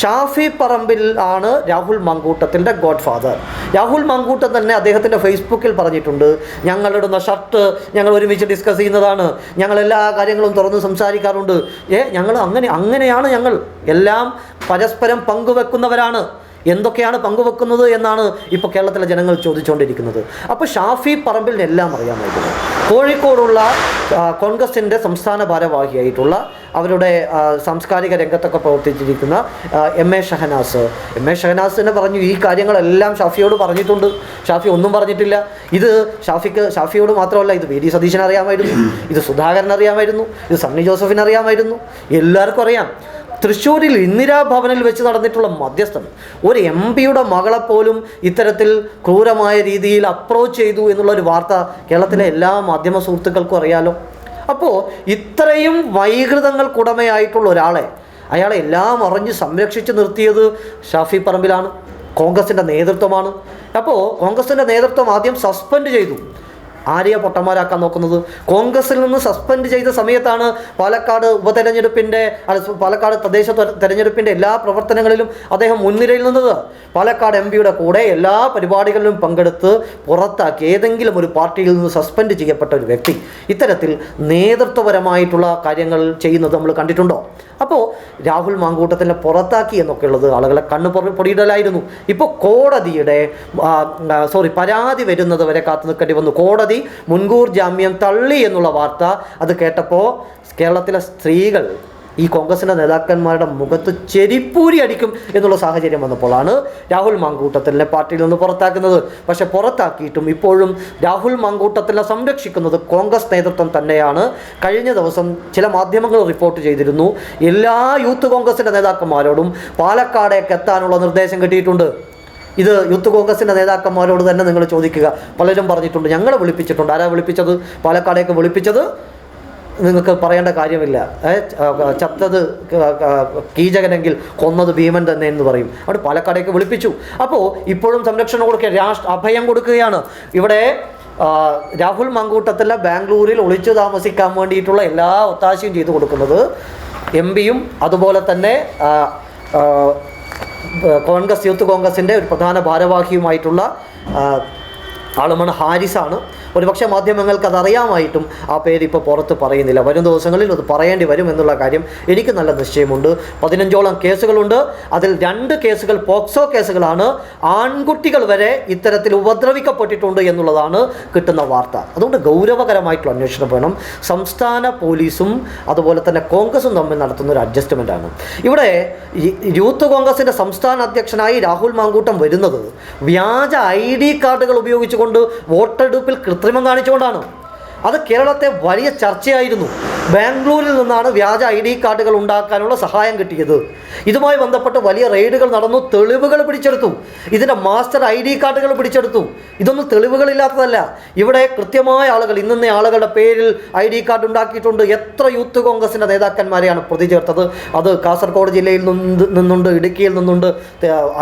ഷാഫി പറമ്പിൽ ആണ് രാഹുൽ മങ്കൂട്ടത്തിന്റെ ഗോഡ് ഫാദർ രാഹുൽ മങ്കൂട്ടം തന്നെ അദ്ദേഹത്തിന്റെ ഫേസ്ബുക്കിൽ പറഞ്ഞിട്ടുണ്ട് ഞങ്ങളിടുന്ന ഷർട്ട് ഞങ്ങൾ ഒരുമിച്ച് ഡിസ്കസ് ചെയ്യുന്നതാണ്. ഞങ്ങൾ എല്ലാ കാര്യങ്ങളും തുറന്ന് സംസാരിക്കാറുണ്ട്. ഏ ഞങ്ങൾ അങ്ങനെ അങ്ങനെയാണ് ഞങ്ങൾ. എല്ലാം പരസ്പരം പങ്കുവെക്കുന്നവരാണ്. എന്തൊക്കെയാണ് പങ്കുവെക്കുന്നത് എന്നാണ് ഇപ്പോൾ കേരളത്തിലെ ജനങ്ങൾ ചോദിച്ചുകൊണ്ടിരിക്കുന്നത്. അപ്പോൾ ഷാഫി പറമ്പിലിന് എല്ലാം അറിയാമായിരുന്നു. കോഴിക്കോടുള്ള കോൺഗ്രസിന്റെ സംസ്ഥാന ഭാരവാഹിയായിട്ടുള്ള അവരുടെ സാംസ്കാരിക രംഗത്തൊക്കെ പ്രവർത്തിച്ചിരിക്കുന്ന M A Shahanas. M A Shahanas തന്നെ പറഞ്ഞു ഈ കാര്യങ്ങളെല്ലാം ഷാഫിയോട് പറഞ്ഞിട്ടുണ്ട്. ഷാഫി ഒന്നും പറഞ്ഞിട്ടില്ല. ഇത് ഷാഫിക്ക് ഷാഫിയോട് മാത്രമല്ല ഇത് വി ഡി സതീശൻ അറിയാമായിരുന്നു ഇത് സുധാകരൻ അറിയാമായിരുന്നു ഇത് സണ്ണി ജോസഫിന് അറിയാമായിരുന്നു എല്ലാവർക്കും അറിയാം. തൃശ്ശൂരിൽ ഇന്ദിരാഭവനിൽ വെച്ച് നടന്നിട്ടുള്ള മധ്യസ്ഥം ഒരു എം പിയുടെ മകളെ പോലും ഇത്തരത്തിൽ ക്രൂരമായ രീതിയിൽ അപ്രോച്ച് ചെയ്തു എന്നുള്ള ഒരു വാർത്ത കേരളത്തിലെ എല്ലാ മാധ്യമ സുഹൃത്തുക്കൾക്കും അറിയാലോ. അപ്പോൾ ഇത്രയും വൈകൃതങ്ങൾക്കുടമയായിട്ടുള്ള ഒരാളെ അയാളെ എല്ലാം അറിഞ്ഞ് സംരക്ഷിച്ച് നിർത്തിയത് ഷാഫി പറമ്പിലാണ് കോൺഗ്രസിന്റെ നേതൃത്വമാണ്. അപ്പോൾ കോൺഗ്രസിന്റെ നേതൃത്വം ആദ്യം സസ്പെൻഡ് ചെയ്തു. ആരെയാ പൊട്ടന്മാരാക്കാൻ നോക്കുന്നത്? കോൺഗ്രസിൽ നിന്ന് സസ്പെൻഡ് ചെയ്ത സമയത്താണ് പാലക്കാട് ഉപതെരഞ്ഞെടുപ്പിന്റെ പാലക്കാട് തദ്ദേശ തെരഞ്ഞെടുപ്പിന്റെ എല്ലാ പ്രവർത്തനങ്ങളിലും അദ്ദേഹം മുൻനിരയിൽ നിന്നത്. പാലക്കാട് എം പിയുടെ കൂടെ എല്ലാ പരിപാടികളിലും പങ്കെടുത്ത് പുറത്താക്കി ഏതെങ്കിലും ഒരു പാർട്ടിയിൽ നിന്ന് സസ്പെൻഡ് ചെയ്യപ്പെട്ട ഒരു വ്യക്തി ഇത്തരത്തിൽ നേതൃത്വപരമായിട്ടുള്ള കാര്യങ്ങൾ ചെയ്യുന്നത് നമ്മൾ കണ്ടിട്ടുണ്ടോ? അപ്പോൾ രാഹുൽ മാങ്കൂട്ടത്തിനെ പുറത്താക്കി എന്നൊക്കെയുള്ളത് ആളുകളെ കണ്ണു പൊടിയിടലായിരുന്നു. ഇപ്പോൾ കോടതിയുടെ സോറി പരാതി വരുന്നത് വരെ കാത്തു നിൽക്കേണ്ടി വന്നു. കോടതി മുൻകൂർ ജാമ്യം തള്ളി എന്നുള്ള വാർത്ത അത് കേട്ടപ്പോൾ കേരളത്തിലെ സ്ത്രീകൾ ഈ കോൺഗ്രസിന്റെ നേതാക്കന്മാരുടെ മുഖത്ത് ചെരിപ്പൂരി അടിക്കും എന്നുള്ള സാഹചര്യം വന്നപ്പോഴാണ് രാഹുൽ മങ്കൂട്ടത്തിലിനെ പാർട്ടിയിൽ നിന്ന് പുറത്താക്കുന്നത്. പക്ഷേ പുറത്താക്കിയിട്ടും ഇപ്പോഴും രാഹുൽ മാങ്കൂട്ടത്തിനെ സംരക്ഷിക്കുന്നത് കോൺഗ്രസ് നേതൃത്വം തന്നെയാണ്. കഴിഞ്ഞ ദിവസം ചില മാധ്യമങ്ങൾ റിപ്പോർട്ട് ചെയ്തിരുന്നു എല്ലാ യൂത്ത് കോൺഗ്രസിന്റെ നേതാക്കന്മാരോടും പാലക്കാടേക്ക് എത്താനുള്ള നിർദ്ദേശം കിട്ടിയിട്ടുണ്ട്. ഇത് യൂത്ത് കോൺഗ്രസിന്റെ നേതാക്കന്മാരോട് തന്നെ നിങ്ങൾ ചോദിക്കുക. പലരും പറഞ്ഞിട്ടുണ്ട് ഞങ്ങളെ വിളിപ്പിച്ചിട്ടുണ്ട്. ആരാ വിളിപ്പിച്ചത്? പാലക്കാടേക്ക് വിളിപ്പിച്ചത്? നിങ്ങൾക്ക് പറയേണ്ട കാര്യമില്ല. ചത്തത് കീചകനെങ്കിൽ കൊന്നത് ഭീമൻ തന്നെ എന്ന് പറയും. അവിടെ പാലക്കാടേക്ക് വിളിപ്പിച്ചു. അപ്പോൾ ഇപ്പോഴും സംരക്ഷണം കൊടുക്കുക രാഷ്ട്ര അഭയം കൊടുക്കുകയാണ്. ഇവിടെ രാഹുൽ മങ്കൂട്ടത്തിലെ ബാംഗ്ലൂരിൽ ഒളിച്ചു താമസിക്കാൻ വേണ്ടിയിട്ടുള്ള എല്ലാ ഒത്താശയും ചെയ്തു കൊടുക്കുന്നത് എം പിയും അതുപോലെ തന്നെ കോൺഗ്രസ് യൂത്ത് കോൺഗ്രസിന്റെ ഒരു പ്രധാന ഭാരവാഹിയുമായിട്ടുള്ള ആളുമാണ് ഹാരിസാണ്. ഒരുപക്ഷെ മാധ്യമങ്ങൾക്ക് അതറിയാമായിട്ടും ആ പേര് ഇപ്പോൾ പുറത്ത് പറയുന്നില്ല. വരും ദിവസങ്ങളിൽ അത് പറയേണ്ടി വരും എന്നുള്ള കാര്യം എനിക്ക് നല്ല നിശ്ചയമുണ്ട്. പതിനഞ്ചോളം കേസുകളുണ്ട്. അതിൽ രണ്ട് കേസുകൾ പോക്സോ കേസുകളാണ്. ആൺകുട്ടികൾ വരെ ഇത്തരത്തിൽ ഉപദ്രവിക്കപ്പെട്ടിട്ടുണ്ട് എന്നുള്ളതാണ് കിട്ടുന്ന വാർത്ത. അതുകൊണ്ട് ഗൗരവകരമായിട്ടുള്ള അന്വേഷണം വേണം. സംസ്ഥാന പോലീസും അതുപോലെ തന്നെ കോൺഗ്രസും തമ്മിൽ നടത്തുന്ന ഒരു അഡ്ജസ്റ്റ്മെന്റ് ആണ്. ഇവിടെ യൂത്ത് കോൺഗ്രസിന്റെ സംസ്ഥാന അധ്യക്ഷനായി രാഹുൽ മാങ്കൂട്ടം വരുന്നത് വ്യാജ ഐ ഡി കാർഡുകൾ ഉപയോഗിച്ചുകൊണ്ട് വോട്ടെടുപ്പിൽ കൃത്രിമം കാണിച്ചുകൊണ്ടാണ്. അത് കേരളത്തെ വലിയ ചർച്ചയായിരുന്നു. ബാംഗ്ലൂരിൽ നിന്നാണ് വ്യാജ ഐ ഡി കാർഡുകൾ ഉണ്ടാക്കാനുള്ള സഹായം കിട്ടിയത്. ഇതുമായി ബന്ധപ്പെട്ട് വലിയ റെയ്ഡുകൾ നടന്നു തെളിവുകൾ പിടിച്ചെടുത്തു. ഇതിന്റെ മാസ്റ്റർ ഐ ഡി കാർഡുകൾ പിടിച്ചെടുത്തു. ഇതൊന്നും തെളിവുകളില്ലാത്തതല്ല. ഇവിടെ കൃത്യമായ ആളുകൾ ഇന്നുന്ന ആളുകളുടെ പേരിൽ ഐ ഡി കാർഡ് ഉണ്ടാക്കിയിട്ടുണ്ട്. എത്ര യൂത്ത് കോൺഗ്രസിന്റെ നേതാക്കന്മാരെയാണ് പ്രതി ചേർത്തത്? അത് കാസർഗോഡ് ജില്ലയിൽ നിന്ന് നിന്നുണ്ട് ഇടുക്കിയിൽ നിന്നുണ്ട്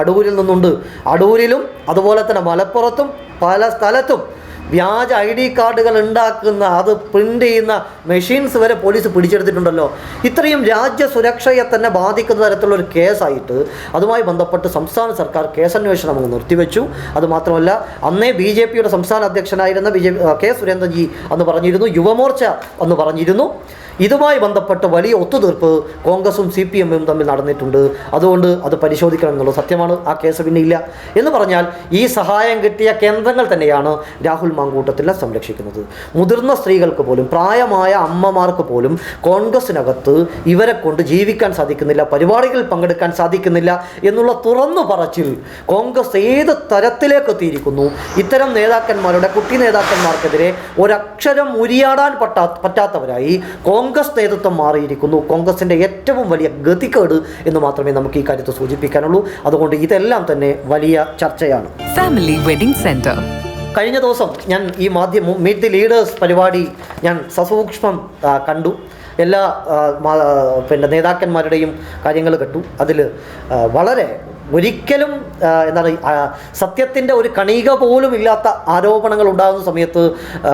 അടൂരിൽ നിന്നുണ്ട്. അടൂരിലും അതുപോലെ തന്നെ മലപ്പുറത്തും പല സ്ഥലത്തും വ്യാജ ഐ ഡി കാർഡുകൾ ഉണ്ടാക്കുന്ന അത് പ്രിന്റ് ചെയ്യുന്ന മെഷീൻസ് വരെ പോലീസ് പിടിച്ചെടുത്തിട്ടുണ്ടല്ലോ. ഇത്രയും രാജ്യ സുരക്ഷയെ തന്നെ ബാധിക്കുന്ന തരത്തിലുള്ള ഒരു കേസായിട്ട് അതുമായി ബന്ധപ്പെട്ട് സംസ്ഥാന സർക്കാർ കേസന്വേഷണം അങ്ങ് നിർത്തിവെച്ചു. അതുമാത്രമല്ല അന്നേ ബി ജെ പിയുടെ സംസ്ഥാന അധ്യക്ഷനായിരുന്ന ബി ജെ കെ സുരേന്ദ്രൻജി അന്ന് പറഞ്ഞിരുന്നു യുവമോർച്ച അന്ന് പറഞ്ഞിരുന്നു. ഇതുമായി ബന്ധപ്പെട്ട് വലിയ ഒത്തുതീർപ്പ് കോൺഗ്രസും സി പി എമ്മും തമ്മിൽ നടന്നിട്ടുണ്ട്. അതുകൊണ്ട് അത് പരിശോധിക്കണം എന്നുള്ളത് സത്യമാണ്. ആ കേസ് പിന്നെ ഇല്ല എന്ന് പറഞ്ഞാൽ ഈ സഹായം കിട്ടിയ കേന്ദ്രങ്ങൾ തന്നെയാണ് രാഹുൽ മാങ്കൂട്ടത്തിനെ സംരക്ഷിക്കുന്നത്. മുതിർന്ന സ്ത്രീകൾക്ക് പോലും പ്രായമായ അമ്മമാർക്ക് പോലും കോൺഗ്രസിനകത്ത് ഇവരെ കൊണ്ട് ജീവിക്കാൻ സാധിക്കുന്നില്ല പരിപാടികളിൽ പങ്കെടുക്കാൻ സാധിക്കുന്നില്ല എന്നുള്ള തുറന്നു പറച്ചിൽ കോൺഗ്രസ് ഏത് തരത്തിലേക്ക് എത്തിയിരിക്കുന്നു? ഇത്തരം നേതാക്കന്മാരുടെ കുട്ടി നേതാക്കന്മാർക്കെതിരെ ഒരക്ഷരം ഉരിയാടാൻ പറ്റാ പറ്റാത്തവരായി കോൺഗ്രസ് നേതൃത്വം മാറിയിരിക്കുന്നു. കോൺഗ്രസിന്റെ ഏറ്റവും വലിയ ഗതികേട് എന്ന് മാത്രമേ നമുക്ക് ഈ കാര്യത്തിൽ സൂചിപ്പിക്കാനുള്ളൂ. അതുകൊണ്ട് ഇതെല്ലാം തന്നെ വലിയ ചർച്ചയാണ്. Family Wedding Center. കഴിഞ്ഞ ദിവസം ഞാൻ ഈ മാധ്യമം മീറ്റ് ദി ലീഡേഴ്സ് പരിപാടി ഞാൻ സസൂക്ഷ്മം കണ്ടു. എല്ലാ പിന്നെ നേതാക്കന്മാരുടെയും കാര്യങ്ങൾ കേട്ടു അതിൽ വളരെ ഒരിക്കലും എന്താണ് സത്യത്തിന്റെ ഒരു കണിക പോലും ഇല്ലാത്ത ആരോപണങ്ങൾ ഉണ്ടാകുന്ന സമയത്ത്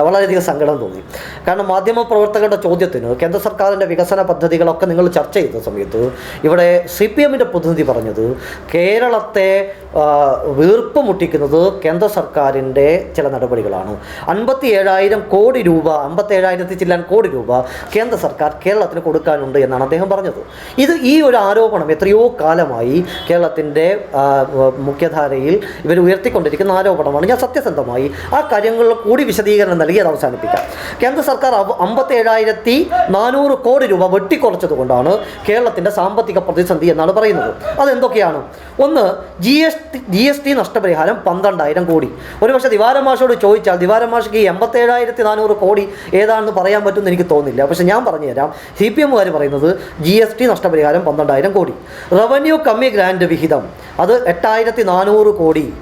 വളരെയധികം സങ്കടം തോന്നി. കാരണം മാധ്യമ പ്രവർത്തകരുടെ ചോദ്യത്തിന് കേന്ദ്ര സർക്കാരിന്റെ വികസന പദ്ധതികളൊക്കെ നിങ്ങൾ ചർച്ച ചെയ്ത സമയത്ത് ഇവിടെ സി പി എമ്മിന്റെ പ്രതിനിധി പറഞ്ഞത് കേരളത്തെ വീർപ്പ് മുട്ടിക്കുന്നത് കേന്ദ്ര സർക്കാരിന്റെ ചില നടപടികളാണ്. അൻപത്തി ഏഴായിരം കോടി രൂപ അമ്പത്തി ഏഴായിരത്തി ചില്ലാൻ കോടി രൂപ കേന്ദ്ര സർക്കാർ കേരളത്തിന് കൊടുക്കാനുണ്ട് എന്നാണ് അദ്ദേഹം പറഞ്ഞത്. ഇത് ഈ ഒരു ആരോപണം എത്രയോ കാലമായി കേരളത്തിന്റെ ആ, മുഖ്യധാരയിൽ ഇവർ ഉയർത്തിക്കൊണ്ടിരിക്കുന്ന ആരോപണമാണ്. ഞാൻ സത്യസന്ധമായി ആ കാര്യങ്ങളിൽ കൂടി വിശദീകരണം നൽകി അത് അവസാനിപ്പിക്കാം. കേന്ദ്ര സർക്കാർ അമ്പത്തേഴായിരത്തി നാനൂറ് കോടി രൂപ വെട്ടിക്കുറച്ചതുകൊണ്ടാണ് കേരളത്തിന്റെ സാമ്പത്തിക പ്രതിസന്ധി എന്നാണ് പറയുന്നത്. അതെന്തൊക്കെയാണ്? ഒന്ന് G S T G S T നഷ്ടപരിഹാരം പന്ത്രണ്ടായിരം കോടി. ഒരുപക്ഷെ ദിവാരമാഷോട് ചോദിച്ചാൽ ദിവാരമാഷയ്ക്ക് ഈ എൺപത്തേഴായിരത്തി നാനൂറ് കോടി ഏതാണെന്ന് പറയാൻ പറ്റുമെന്ന് എനിക്ക് തോന്നുന്നില്ല പക്ഷേ ഞാൻ പറഞ്ഞുതരാം. സി പി എമ്മുകാർ പറയുന്നത് ജി എസ് ടി നഷ്ടപരിഹാരം പന്ത്രണ്ടായിരം കോടി. റവന്യൂ കമ്മി ഗ്രാൻഡ് വിഹിതം. അത് എട്ടായിരത്തി നാനൂറ് കോടി.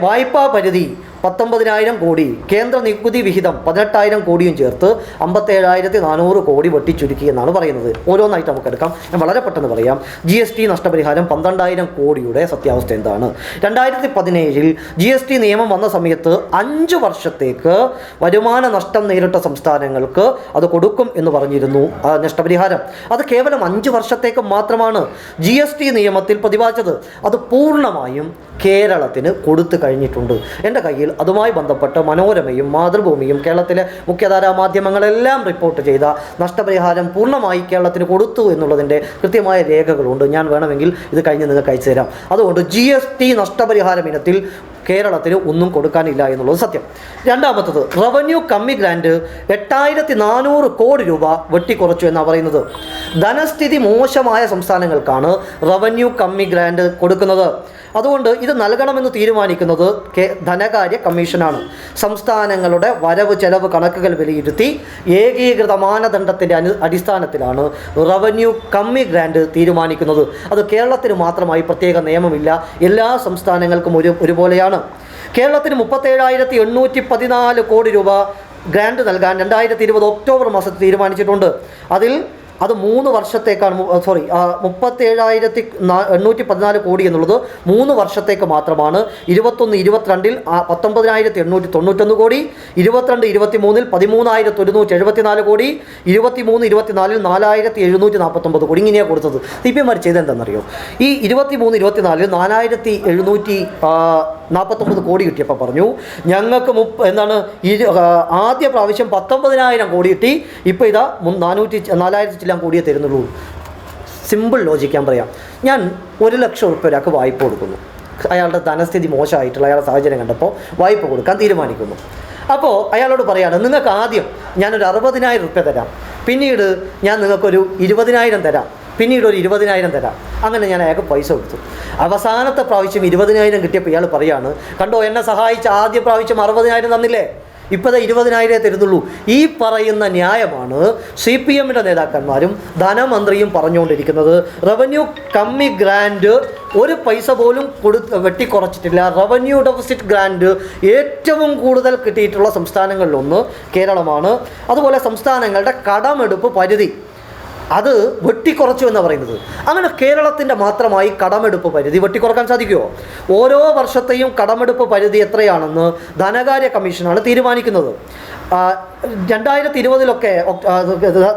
വായ്പാ പരിധി പത്തൊമ്പതിനായിരം കോടി കേന്ദ്ര നികുതി വിഹിതം പതിനെട്ടായിരം കോടിയും ചേർത്ത് അമ്പത്തേഴായിരത്തി നാനൂറ് കോടി വെട്ടിച്ചുരുക്കി എന്നാണ് പറയുന്നത്. ഓരോന്നായിട്ട് നമുക്ക് എടുക്കാം. ഞാൻ വളരെ പെട്ടെന്ന് പറയാം. ജി എസ് ടി നഷ്ടപരിഹാരം പന്ത്രണ്ടായിരം കോടിയുടെ സത്യാവസ്ഥ എന്താണ്? രണ്ടായിരത്തി പതിനേഴിൽ ജി എസ് ടി നിയമം വന്ന സമയത്ത് അഞ്ച് വർഷത്തേക്ക് വരുമാന നഷ്ടം നേരിട്ട സംസ്ഥാനങ്ങൾക്ക് അത് കൊടുക്കും എന്ന് പറഞ്ഞിരുന്നു നഷ്ടപരിഹാരം. അത് കേവലം അഞ്ച് വർഷത്തേക്ക് മാത്രമാണ് ജി എസ് ടി നിയമത്തിൽ പ്രതിപാദിച്ചത്. അത് പൂർണമായും കേരളത്തിന് കൊടുത്തു കഴിഞ്ഞിട്ടുണ്ട്. എന്റെ കയ്യിൽ അതുമായി ബന്ധപ്പെട്ട് മനോരമയും മാതൃഭൂമിയും കേരളത്തിലെ മുഖ്യധാരാ മാധ്യമങ്ങളെല്ലാം റിപ്പോർട്ട് ചെയ്ത നഷ്ടപരിഹാരം പൂർണമായി കേരളത്തിന് കൊടുത്തു എന്നുള്ളതിന്റെ കൃത്യമായ രേഖകളുണ്ട്. ഞാൻ വേണമെങ്കിൽ ഇത് കഴിഞ്ഞ് നിങ്ങൾക്ക് അയച്ചു തരാം. അതുകൊണ്ട് ജി എസ് ടി നഷ്ടപരിഹാരം ഇനത്തിൽ കേരളത്തിന് ഒന്നും കൊടുക്കാനില്ല എന്നുള്ളത് സത്യം. രണ്ടാമത്തത് റവന്യൂ കമ്മി ഗ്രാൻഡ് എട്ടായിരത്തി നാനൂറ് കോടി രൂപ വെട്ടിക്കുറച്ചു എന്നാണ് പറയുന്നത്. ധനസ്ഥിതി മോശമായ സംസ്ഥാനങ്ങൾക്കാണ് റവന്യൂ കമ്മി ഗ്രാൻഡ് കൊടുക്കുന്നത്. അതുകൊണ്ട് ഇത് നൽകണമെന്ന് തീരുമാനിക്കുന്നത് ധനകാര്യ കമ്മീഷനാണ്. സംസ്ഥാനങ്ങളുടെ വരവ് ചെലവ് കണക്കുകൾ വിലയിരുത്തി ഏകീകൃത മാനദണ്ഡത്തിന്റെ അനു അടിസ്ഥാനത്തിലാണ് റവന്യൂ കമ്മി ഗ്രാൻഡ് തീരുമാനിക്കുന്നത്. അത് കേരളത്തിന് മാത്രമായി പ്രത്യേക നിയമമില്ല. എല്ലാ സംസ്ഥാനങ്ങൾക്കും ഒരു ഒരുപോലെയാണ്. കേരളത്തിന് മുപ്പത്തേഴായിരത്തി എണ്ണൂറ്റി പതിനാല് കോടി രൂപ ഗ്രാൻഡ് നൽകാൻ രണ്ടായിരത്തി ഇരുപത് ഒക്ടോബർ മാസത്തിൽ തീരുമാനിച്ചിട്ടുണ്ട്. അതിൽ അത് മൂന്ന് വർഷത്തേക്കാണ് സോറി മുപ്പത്തേഴായിരത്തി എണ്ണൂറ്റി പതിനാല് കോടി എന്നുള്ളത് മൂന്ന് വർഷത്തേക്ക് മാത്രമാണ്. ഇരുപത്തൊന്ന് ഇരുപത്തിരണ്ടിൽ പത്തൊമ്പതിനായിരത്തി എണ്ണൂറ്റി തൊണ്ണൂറ്റൊന്ന് കോടി ഇരുപത്തിരണ്ട് ഇരുപത്തി മൂന്നിൽ പതിമൂന്നായിരത്തി ഒരുന്നൂറ്റി എഴുപത്തിനാല് കോടി ഇരുപത്തി മൂന്ന് ഇരുപത്തിനാലിൽ നാലായിരത്തി എഴുന്നൂറ്റി നാൽപ്പത്തൊമ്പത് കോടി. ഇങ്ങനെയാണ് കൊടുത്തത്. സി പി എംമാർ ചെയ്തെന്താണെന്നറിയോ ഈ ഇരുപത്തി മൂന്ന് ഇരുപത്തിനാലിൽ നാലായിരത്തി എഴുന്നൂറ്റി നാൽപ്പത്തൊമ്പത് കോടി കിട്ടിയപ്പോൾ പറഞ്ഞു ഞങ്ങൾക്ക് മുപ്പ എന്താണ് ഇരു ആദ്യ പ്രാവശ്യം പത്തൊമ്പതിനായിരം കോടി കിട്ടി. ഇപ്പോൾ ഇതാ നാനൂറ്റി നാലായിരത്തി ചില്ലാൻ കൂടിയേ തരുന്നുള്ളൂ. സിമ്പിൾ ലോജിക്ക് ഞാൻ പറയാം. ഞാൻ ഒരു ലക്ഷം ഉറുപ്പ്യ ഒരാൾക്ക് വായ്പ കൊടുക്കുന്നു. അയാളുടെ ധനസ്ഥിതി മോശമായിട്ടുള്ള അയാളുടെ സാഹചര്യം കണ്ടപ്പോൾ വായ്പ കൊടുക്കാൻ തീരുമാനിക്കുന്നു. അപ്പോൾ അയാളോട് പറയാണ് നിങ്ങൾക്ക് ആദ്യം ഞാനൊരു അറുപതിനായിരം റുപ്യ തരാം. പിന്നീട് ഞാൻ നിങ്ങൾക്കൊരു ഇരുപതിനായിരം തരാം. പിന്നീട് ഒരു ഇരുപതിനായിരം തരാം. അങ്ങനെ ഞാൻ അയാൾക്ക് പൈസ കൊടുത്തു. അവസാനത്തെ പ്രാവശ്യം ഇരുപതിനായിരം കിട്ടിയപ്പോൾ ഇയാൾ പറയാണ് കണ്ടോ എന്നെ സഹായിച്ച ആദ്യ പ്രാവശ്യം അറുപതിനായിരം തന്നില്ലേ? ഇപ്പോൾ ഇരുപതിനായിരമേ തരുന്നുള്ളൂ. ഈ പറയുന്ന ന്യായമാണ് സി പി എമ്മിന്റെ നേതാക്കന്മാരും ധനമന്ത്രിയും പറഞ്ഞുകൊണ്ടിരിക്കുന്നത്. റവന്യൂ കമ്മി ഗ്രാൻഡ് ഒരു പൈസ പോലും കൊടു വെട്ടിക്കുറച്ചിട്ടില്ല. റവന്യൂ ഡെഫിസിറ്റ് ഗ്രാൻഡ് ഏറ്റവും കൂടുതൽ കിട്ടിയിട്ടുള്ള സംസ്ഥാനങ്ങളിലൊന്ന് കേരളമാണ്. അതുപോലെ സംസ്ഥാനങ്ങളുടെ കടമെടുപ്പ് പരിധി അത് വെട്ടിക്കുറച്ചു എന്ന് പറയുന്നത്. അങ്ങനെ കേരളത്തിന്റെ മാത്രമായി കടമെടുപ്പ് പരിധി വെട്ടിക്കുറക്കാൻ സാധിക്കുമോ ഓരോ വർഷത്തെയും കടമെടുപ്പ് പരിധി എത്രയാണെന്ന് ധനകാര്യ കമ്മീഷനാണ് തീരുമാനിക്കുന്നത്. രണ്ടായിരത്തി ഇരുപതിലൊക്കെ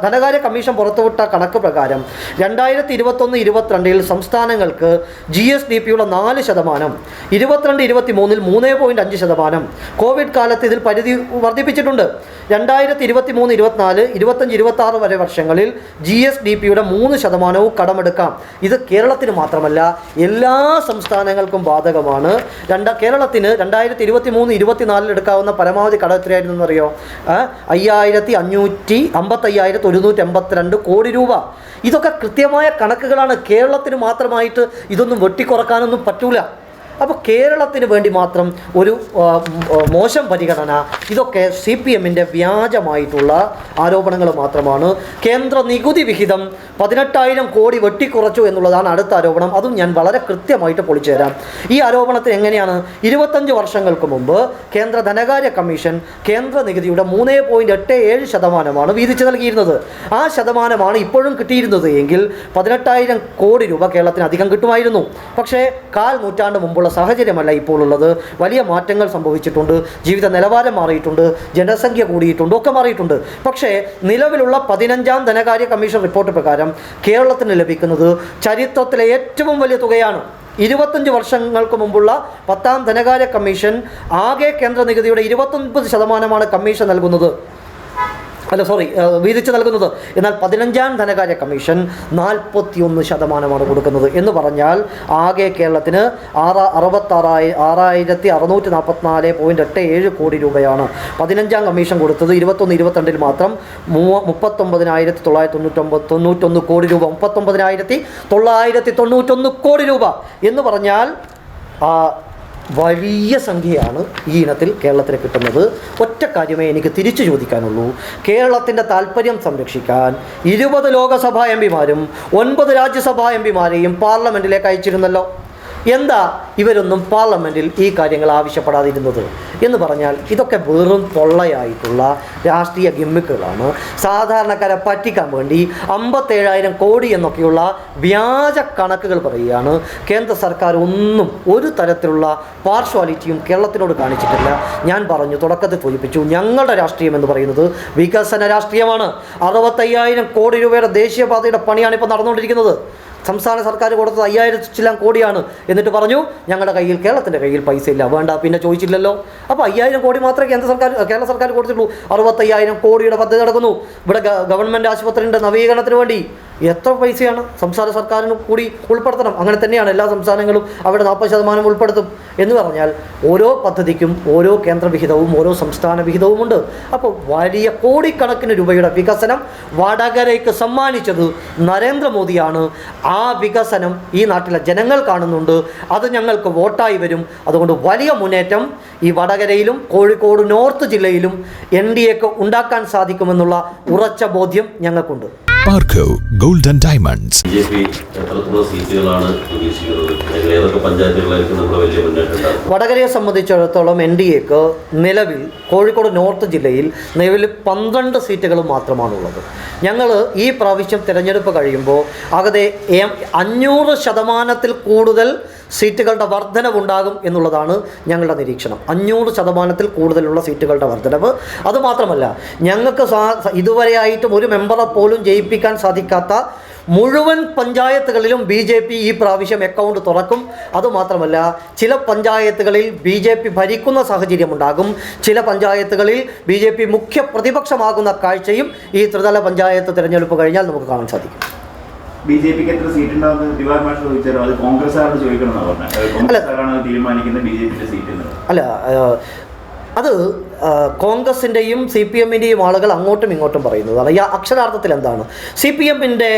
ധനകാര്യ കമ്മീഷൻ പുറത്തുവിട്ട കണക്ക് പ്രകാരം രണ്ടായിരത്തി ഇരുപത്തൊന്ന് ഇരുപത്തിരണ്ടിൽ സംസ്ഥാനങ്ങൾക്ക് ജി എസ് ഡി പിയുടെ നാല് ശതമാനം ഇരുപത്തിരണ്ട് ഇരുപത്തി മൂന്നിൽ മൂന്ന് പോയിന്റ് അഞ്ച് ശതമാനം. കോവിഡ് കാലത്ത് ഇതിൽ പരിധി വർദ്ധിപ്പിച്ചിട്ടുണ്ട്. രണ്ടായിരത്തി ഇരുപത്തി മൂന്ന് ഇരുപത്തിനാല് ഇരുപത്തഞ്ച് ഇരുപത്തി ആറ് വരെ വർഷങ്ങളിൽ ജി എസ് ഡി പിയുടെ മൂന്ന് ശതമാനവും കടമെടുക്കാം. ഇത് കേരളത്തിന് മാത്രമല്ല എല്ലാ സംസ്ഥാനങ്ങൾക്കും ബാധകമാണ്. രണ്ട കേരളത്തിന് രണ്ടായിരത്തി ഇരുപത്തി മൂന്ന് ഇരുപത്തിനാലിൽ എടുക്കാവുന്ന പരമാവധി കടം എത്രയായിരുന്നു എന്നറിയോ? ആ, അയ്യായിരത്തി അഞ്ഞൂറ്റി അമ്പത്തയ്യായിരത്തി ഒരുന്നൂറ്റി എൺപത്തിരണ്ട് കോടി രൂപ. ഇതൊക്കെ കൃത്യമായ കണക്കുകളാണ് കേരളത്തിന് മാത്രമായിട്ട് ഇതൊന്നും വെട്ടിക്കുറക്കാനൊന്നും പറ്റൂല. അപ്പോൾ കേരളത്തിന് വേണ്ടി മാത്രം ഒരു മോശം പരിഗണന ഇതൊക്കെ സി പി എമ്മിന്റെ വ്യാജമായിട്ടുള്ള ആരോപണങ്ങൾ മാത്രമാണ്. കേന്ദ്ര നികുതി വിഹിതം പതിനെട്ടായിരം കോടി വെട്ടിക്കുറച്ചു എന്നുള്ളതാണ് അടുത്ത ആരോപണം. അതും ഞാൻ വളരെ കൃത്യമായിട്ട് പൊളിച്ചു തരാം. ഈ ആരോപണത്തിന് എങ്ങനെയാണ്? ഇരുപത്തഞ്ച് വർഷങ്ങൾക്ക് മുമ്പ് കേന്ദ്ര ധനകാര്യ കമ്മീഷൻ കേന്ദ്ര നികുതിയുടെ മൂന്ന് പോയിന്റ് എട്ട് ഏഴ് ശതമാനമാണ് വീതിച്ചു നൽകിയിരുന്നത്. ആ ശതമാനമാണ് ഇപ്പോഴും കിട്ടിയിരുന്നത് എങ്കിൽ പതിനെട്ടായിരം കോടി രൂപ കേരളത്തിന് അധികം കിട്ടുമായിരുന്നു. പക്ഷേ കാൽ നൂറ്റാണ്ട് മുമ്പുള്ള സാഹചര്യമല്ല ഇപ്പോൾ ഉള്ളത് വലിയ മാറ്റങ്ങൾ സംഭവിച്ചിട്ടുണ്ട്. ജീവിത നിലവാരം മാറിയിട്ടുണ്ട്. ജനസംഖ്യ കൂടിയിട്ടുണ്ട്. ഒക്കെ മാറിയിട്ടുണ്ട്. പക്ഷേ നിലവിലുള്ള പതിനഞ്ചാം ധനകാര്യ കമ്മീഷൻ റിപ്പോർട്ട് പ്രകാരം കേരളത്തിന് ലഭിക്കുന്നത് ചരിത്രത്തിലെ ഏറ്റവും വലിയ തുകയാണ്. ഇരുപത്തഞ്ച് വർഷങ്ങൾക്ക് മുമ്പുള്ള പത്താം ധനകാര്യ കമ്മീഷൻ ആകെ കേന്ദ്ര നികുതിയുടെ ഇരുപത്തൊൻപത് ശതമാനമാണ് കമ്മീഷൻ നൽകുന്നത്. അല്ല സോറി വീതിച്ച് നൽകുന്നത്. എന്നാൽ പതിനഞ്ചാം ധനകാര്യ കമ്മീഷൻ നാൽപ്പത്തിയൊന്ന് ശതമാനമാണ് കൊടുക്കുന്നത് എന്ന് പറഞ്ഞാൽ ആകെ കേരളത്തിന് ആറ് അറുപത്താറായി ആറായിരത്തി അറുന്നൂറ്റി നാൽപ്പത്തിനാല് പോയിന്റ് എട്ട് ഏഴ് കോടി രൂപയാണ് പതിനഞ്ചാം കമ്മീഷൻ കൊടുത്തത്. ഇരുപത്തൊന്ന് ഇരുപത്തിരണ്ടിൽ മാത്രം മൂ മുപ്പത്തൊമ്പതിനായിരത്തി തൊള്ളായിരത്തി തൊണ്ണൂറ്റൊമ്പത് തൊണ്ണൂറ്റൊന്ന് കോടി രൂപ മുപ്പത്തൊമ്പതിനായിരത്തി തൊള്ളായിരത്തി തൊണ്ണൂറ്റൊന്ന് കോടി രൂപ എന്ന് പറഞ്ഞാൽ വലിയ സംഖ്യയാണ് ഈ ഇനത്തിൽ കേരളത്തിന് കിട്ടുന്നത്. ഒറ്റ കാര്യമേ എനിക്ക് തിരിച്ചു ചോദിക്കാനുള്ളൂ. കേരളത്തിന്റെ താല്പര്യം സംരക്ഷിക്കാൻ ഇരുപത് ലോകസഭാ എം പിമാരും ഒൻപത് രാജ്യസഭാ എം പിമാരെയും പാർലമെന്റിലേക്ക് അയച്ചിരുന്നല്ലോ. എന്താ ഇവരൊന്നും പാർലമെന്റിൽ ഈ കാര്യങ്ങൾ ആവശ്യപ്പെടാതിരുന്നത്? എന്ന് പറഞ്ഞാൽ ഇതൊക്കെ വെറും പൊള്ളയായിട്ടുള്ള രാഷ്ട്രീയ ഗിമ്മിക്കുകളാണ്. സാധാരണക്കാരെ പറ്റിക്കാൻ വേണ്ടി അമ്പത്തേഴായിരം കോടി എന്നൊക്കെയുള്ള വ്യാജ കണക്കുകൾ പറയുകയാണ്. കേന്ദ്ര സർക്കാർ ഒന്നും ഒരു തരത്തിലുള്ള പാർഷ്വാലിറ്റിയും കേരളത്തിനോട് കാണിച്ചിട്ടില്ല. ഞാൻ പറഞ്ഞു തുടക്കത്തിൽ സൂചിപ്പിച്ചു ഞങ്ങളുടെ രാഷ്ട്രീയം എന്ന് പറയുന്നത് വികസന രാഷ്ട്രീയമാണ്. അറുപത്തയ്യായിരം കോടി രൂപയുടെ ദേശീയപാതയുടെ പണിയാണ് ഇപ്പോൾ നടന്നുകൊണ്ടിരിക്കുന്നത്. സംസ്ഥാന സർക്കാർ കൊടുത്തത് അയ്യായിരത്തി ചില്ലാം കോടിയാണ് എന്നിട്ട് പറഞ്ഞു ഞങ്ങളുടെ കയ്യിൽ കേരളത്തിന്റെ കയ്യിൽ പൈസ ഇല്ല വേണ്ട പിന്നെ ചോദിച്ചില്ലല്ലോ. അപ്പോൾ അയ്യായിരം കോടി മാത്രമേ കേന്ദ്ര സർക്കാർ കേരള സർക്കാർ കൊടുത്തിട്ടുള്ളൂ. അറുപത്തയ്യായിരം കോടിയുടെ പദ്ധതി നടക്കുന്നു. ഇവിടെ ഗവൺമെന്റ് ആശുപത്രിയുടെ നവീകരണത്തിന് വേണ്ടി. എത്ര പൈസയാണ് സംസ്ഥാന സർക്കാരിന് കൂടി ഉൾപ്പെടുത്തണം. അങ്ങനെ തന്നെയാണ് എല്ലാ സംസ്ഥാനങ്ങളും അവിടെ നാൽപ്പത് ശതമാനം ഉൾപ്പെടുത്തും. എന്ന് പറഞ്ഞാൽ ഓരോ പദ്ധതിക്കും ഓരോ കേന്ദ്രവിഹിതവും ഓരോ സംസ്ഥാന വിഹിതവുമുണ്ട് അപ്പോൾ വലിയ കോടിക്കണക്കിന് രൂപയുടെ വികസനം വടകരയ്ക്ക് സമ്മാനിച്ചത് നരേന്ദ്രമോദിയാണ്. ആ വികസനം ഈ നാട്ടിലെ ജനങ്ങൾ കാണുന്നുണ്ട്. അത് ഞങ്ങൾക്ക് വോട്ടായി വരും. അതുകൊണ്ട് വലിയ മുന്നേറ്റം ഈ വടകരയിലും കോഴിക്കോട് നോർത്ത് ജില്ലയിലും എൻ ഡി എക്ക് ഉണ്ടാക്കാൻ സാധിക്കുമെന്നുള്ള ഉറച്ച ബോധ്യം ഞങ്ങൾക്കുണ്ട്. Parco gold and diamonds. B J P എത്രത്തോളം സീറ്റുകളാണ് പ്രതീക്ഷിക്കുന്നത്? അല്ലെങ്കിൽ ഏതൊക്കെ പഞ്ചായത്തുകളായിരിക്കും നമ്മുടെ വലിയ മുന്നേറ്റം വടകരയെ സംബന്ധിച്ചിടത്തോളം എൻ ഡി എക്ക് നിലവിൽ കോഴിക്കോട് നോർത്ത് ജില്ലയിൽ നിലവിൽ പന്ത്രണ്ട് സീറ്റുകൾ മാത്രമാണുള്ളത്. ഞങ്ങൾ ഈ പ്രാവശ്യം തിരഞ്ഞെടുപ്പ് കഴിയുമ്പോൾ അകതെ എം- അഞ്ഞൂറ് ശതമാനത്തിൽ കൂടുതൽ സീറ്റുകളുടെ വർധനവുണ്ടാകും എന്നുള്ളതാണ് ഞങ്ങളുടെ നിരീക്ഷണം. അഞ്ഞൂറ് ശതമാനത്തിൽ കൂടുതലുള്ള സീറ്റുകളുടെ വർധനവ്. അതുമാത്രമല്ല ഞങ്ങൾക്ക് ഇതുവരെയായിട്ടും ഒരു മെമ്പറെ പോലും ജയിപ്പിക്കാൻ സാധിക്കാത്ത മുഴുവൻ പഞ്ചായത്തുകളിലും ബി ജെ പി ഈ പ്രാവശ്യം അക്കൗണ്ട് തുറക്കും. അതുമാത്രമല്ല ചില പഞ്ചായത്തുകളിൽ ബി ജെ പി ഭരിക്കുന്ന സാഹചര്യമുണ്ടാകും. ചില പഞ്ചായത്തുകളിൽ ബി ജെ പി മുഖ്യ പ്രതിപക്ഷമാകുന്ന കാഴ്ചയും ഈ ത്രിതല പഞ്ചായത്ത് തിരഞ്ഞെടുപ്പ് കഴിഞ്ഞാൽ നമുക്ക് കാണാൻ സാധിക്കും. ബി ജെ പിക്ക് എത്ര സീറ്റ് ഉണ്ടാവുന്നത് ദിവാർ മാഷ് ചോദിച്ചാലോ അത് കോൺഗ്രസ് ആരോട് ചോദിക്കണം എന്നാണ് പറഞ്ഞത്. കോൺഗ്രസ് ആരാണ് അത് തീരുമാനിക്കുന്നത് ബി ജെ പിയുടെ സീറ്റ് എന്നുള്ളത് അല്ല അത് കോൺഗ്രസിന്റെയും സി പി എമ്മിന്റെയും ആളുകൾ അങ്ങോട്ടും ഇങ്ങോട്ടും പറയുന്നതാണ് ഈ അക്ഷരാർത്ഥത്തിൽ എന്താണ്? സി പി എമ്മിന്റെ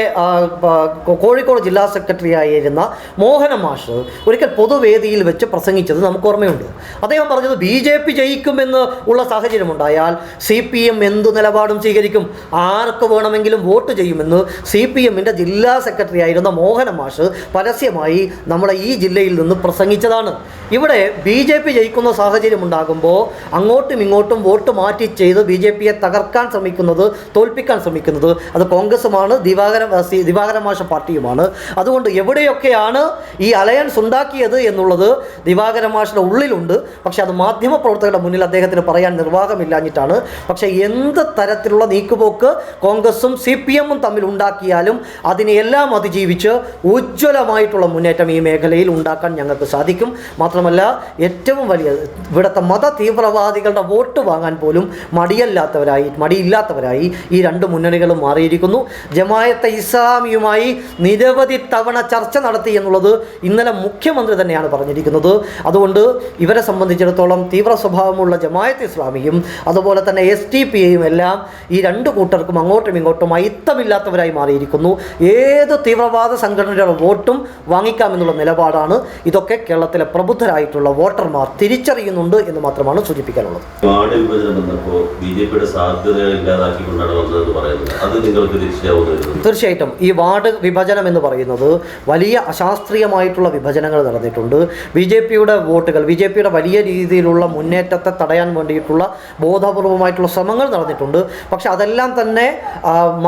കോഴിക്കോട് ജില്ലാ സെക്രട്ടറി ആയിരുന്ന മോഹന മാഷ് ഒരിക്കൽ പൊതുവേദിയിൽ വെച്ച് പ്രസംഗിച്ചത് നമുക്ക് ഓർമ്മയുണ്ട്. അദ്ദേഹം പറഞ്ഞത് ബി ജെ പി ജയിക്കുമെന്ന് ഉള്ള സാഹചര്യമുണ്ടായാൽ സി പി എം എന്ത് നിലപാടും സ്വീകരിക്കും? ആർക്ക് വേണമെങ്കിലും വോട്ട് ചെയ്യുമെന്ന് സി പി എമ്മിന്റെ ജില്ലാ സെക്രട്ടറി ആയിരുന്ന മോഹന മാഷ് പരസ്യമായി നമ്മുടെ ഈ ജില്ലയിൽ നിന്ന് പ്രസംഗിച്ചതാണ്. ഇവിടെ ബി ജെ പി ജയിക്കുന്ന സാഹചര്യം ഉണ്ടാകുമ്പോൾ അങ്ങോട്ടും ഇങ്ങോട്ടും വോട്ട് മാറ്റി ചെയ്ത് ബി ജെ പിയെ തകർക്കാൻ ശ്രമിക്കുന്നത് തോൽപ്പിക്കാൻ ശ്രമിക്കുന്നത് അത് കോൺഗ്രസുമാണ് ദിവാകര ദിവാകര മാഷ പാർട്ടിയുമാണ്. അതുകൊണ്ട് എവിടെയൊക്കെയാണ് ഈ അലയൻസ് ഉണ്ടാക്കിയത് എന്നുള്ളത് ദിവാകര മാഷിന്റെ ഉള്ളിലുണ്ട്. പക്ഷെ അത് മാധ്യമ പ്രവർത്തകരുടെ മുന്നിൽ അദ്ദേഹത്തിന് പറയാൻ നിർവാഹമില്ലാഞ്ഞിട്ടാണ്. പക്ഷേ എന്ത് തരത്തിലുള്ള നീക്കുപോക്ക് കോൺഗ്രസും സി പി എമ്മും തമ്മിൽ ഉണ്ടാക്കിയാലും അതിനെയെല്ലാം അതിജീവിച്ച് ഉജ്ജ്വലമായിട്ടുള്ള മുന്നേറ്റം ഈ മേഖലയിൽ ഉണ്ടാക്കാൻ ഞങ്ങൾക്ക് സാധിക്കും. മാത്രമല്ല ഏറ്റവും വലിയ ഇവിടുത്തെ മത തീവ്രവാദികളുടെ വോട്ട് വാങ്ങാൻ പോലും മടിയല്ലാത്തവരായി മടിയില്ലാത്തവരായി ഈ രണ്ട് മുന്നണികളും മാറിയിരിക്കുന്നു. ജമായത്തെ ഇസ്ലാമിയുമായി നിരവധി തവണ ചർച്ച നടത്തി എന്നുള്ളത് ഇന്നലെ മുഖ്യമന്ത്രി തന്നെയാണ് പറഞ്ഞിരിക്കുന്നത്. അതുകൊണ്ട് ഇവരെ സംബന്ധിച്ചിടത്തോളം തീവ്ര സ്വഭാവമുള്ള ജമായത്ത് ഇസ്ലാമിയും അതുപോലെ തന്നെ എസ് ടി പി എയും എല്ലാം ഈ രണ്ട് കൂട്ടർക്കും അങ്ങോട്ടും ഇങ്ങോട്ടും അയിത്തമില്ലാത്തവരായി മാറിയിരിക്കുന്നു. ഏത് തീവ്രവാദ സംഘടനയുടെ വോട്ടും വാങ്ങിക്കാമെന്നുള്ള നിലപാടാണ് ഇതൊക്കെ കേരളത്തിലെ പ്രബുദ്ധരായിട്ടുള്ള വോട്ടർമാർ തിരിച്ചറിയുന്നുണ്ട് എന്ന് മാത്രമാണ് സൂചിപ്പിക്കാനുള്ളത്. വാർഡ് വിഭജനം വന്നപ്പോൾ ബി ജെ പിയുടെ സാധ്യത ഇല്ലാതാക്കിക്കൊണ്ടാണ് വന്നതെന്ന് പറയുന്നത്. അത് നിങ്ങൾക്ക് തിരിച്ചറിയാവുന്നതായിരുന്നു തീർച്ചയായിട്ടും. ഈ വാർഡ് വിഭജനം എന്ന് പറയുന്നത് വലിയ അശാസ്ത്രീയമായിട്ടുള്ള വിഭജനങ്ങൾ നടന്നിട്ടുണ്ട്. ബി ജെ പിയുടെ വോട്ടുകൾ ബി ജെ പിയുടെ വലിയ രീതിയിലുള്ള മുന്നേറ്റത്തെ തടയാൻ വേണ്ടിയിട്ടുള്ള ബോധപൂർവമായിട്ടുള്ള ശ്രമങ്ങൾ നടന്നിട്ടുണ്ട്. പക്ഷെ അതെല്ലാം തന്നെ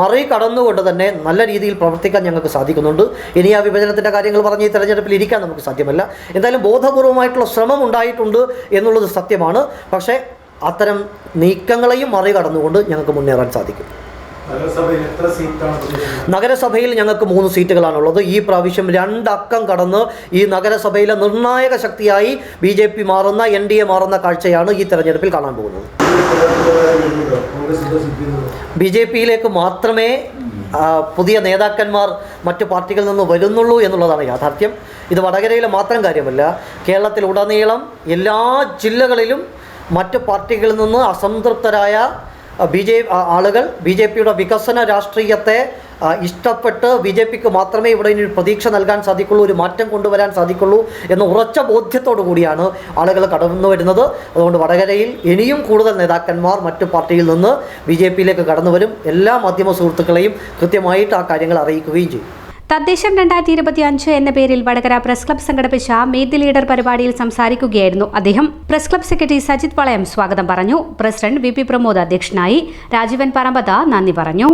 മറികടന്നുകൊണ്ട് തന്നെ നല്ല രീതിയിൽ പ്രവർത്തിക്കാൻ ഞങ്ങൾക്ക് സാധിക്കുന്നുണ്ട്. ഇനി ആ വിഭജനത്തിന്റെ കാര്യങ്ങൾ പറഞ്ഞ് ഈ തെരഞ്ഞെടുപ്പിൽ ഇരിക്കാൻ നമുക്ക് സാധ്യമല്ല. എന്തായാലും ബോധപൂർവമായിട്ടുള്ള ശ്രമം ഉണ്ടായിട്ടുണ്ട് എന്നുള്ളത് സത്യമാണ്. പക്ഷേ അത്തരം നീക്കങ്ങളെയും മറികടന്നുകൊണ്ട് ഞങ്ങൾക്ക് മുന്നേറാൻ സാധിക്കും. നഗരസഭയിൽ ഞങ്ങൾക്ക് മൂന്ന് സീറ്റുകളാണുള്ളത്. ഈ പ്രാവശ്യം രണ്ടക്കം കടന്ന് ഈ നഗരസഭയിലെ നിർണായക ശക്തിയായി ബി ജെ പി മാറുന്ന എൻ ഡി എ മാറുന്ന കാഴ്ചയാണ് ഈ തെരഞ്ഞെടുപ്പിൽ കാണാൻ പോകുന്നത്. ബി ജെ പിയിലേക്ക് മാത്രമേ പുതിയ നേതാക്കന്മാർ മറ്റു പാർട്ടികളിൽ നിന്ന് വരുന്നുള്ളൂ എന്നുള്ളതാണ് യാഥാർത്ഥ്യം. ഇത് വടകരയിലെ മാത്രം കാര്യമല്ല കേരളത്തിലുടനീളം എല്ലാ ജില്ലകളിലും മറ്റു പാർട്ടികളിൽ നിന്ന് അസംതൃപ്തരായ ബി ജെ ആളുകൾ ബി ജെ പിയുടെ വികസന രാഷ്ട്രീയത്തെ ഇഷ്ടപ്പെട്ട് ബി ജെ പിക്ക് മാത്രമേ ഇവിടെ ഇനി പ്രതീക്ഷ നൽകാൻ സാധിക്കുള്ളൂ ഒരു മാറ്റം കൊണ്ടുവരാൻ സാധിക്കുള്ളൂ എന്ന ഉറച്ച ബോധ്യത്തോടു കൂടിയാണ് ആളുകൾ കടന്നു വരുന്നത്. അതുകൊണ്ട് വടകരയിൽ ഇനിയും കൂടുതൽ നേതാക്കന്മാർ മറ്റു പാർട്ടിയിൽ നിന്ന് ബി ജെ പിയിലേക്ക് കടന്നു വരും. എല്ലാ മാധ്യമ സുഹൃത്തുക്കളെയും കൃത്യമായിട്ട് ആ കാര്യങ്ങൾ അറിയിക്കുകയും ചെയ്യും. തദ്ദേശം രണ്ടായിരത്തി ഇരുപത്തി അഞ്ച് എന്ന പേരിൽ വടകര പ്രസ് ക്ലബ് സംഘടിപ്പിച്ച മീറ്റ് ദി ലീഡർ പരിപാടിയിൽ സംസാരിക്കുകയായിരുന്നു അദ്ദേഹം. Press club secretary Sajith Valayam സ്വാഗതം പറഞ്ഞു. പ്രസിഡന്റ് വി പി പ്രമോദ് അധ്യക്ഷനായി. രാജീവൻ പറമ്പത നന്ദി പറഞ്ഞു.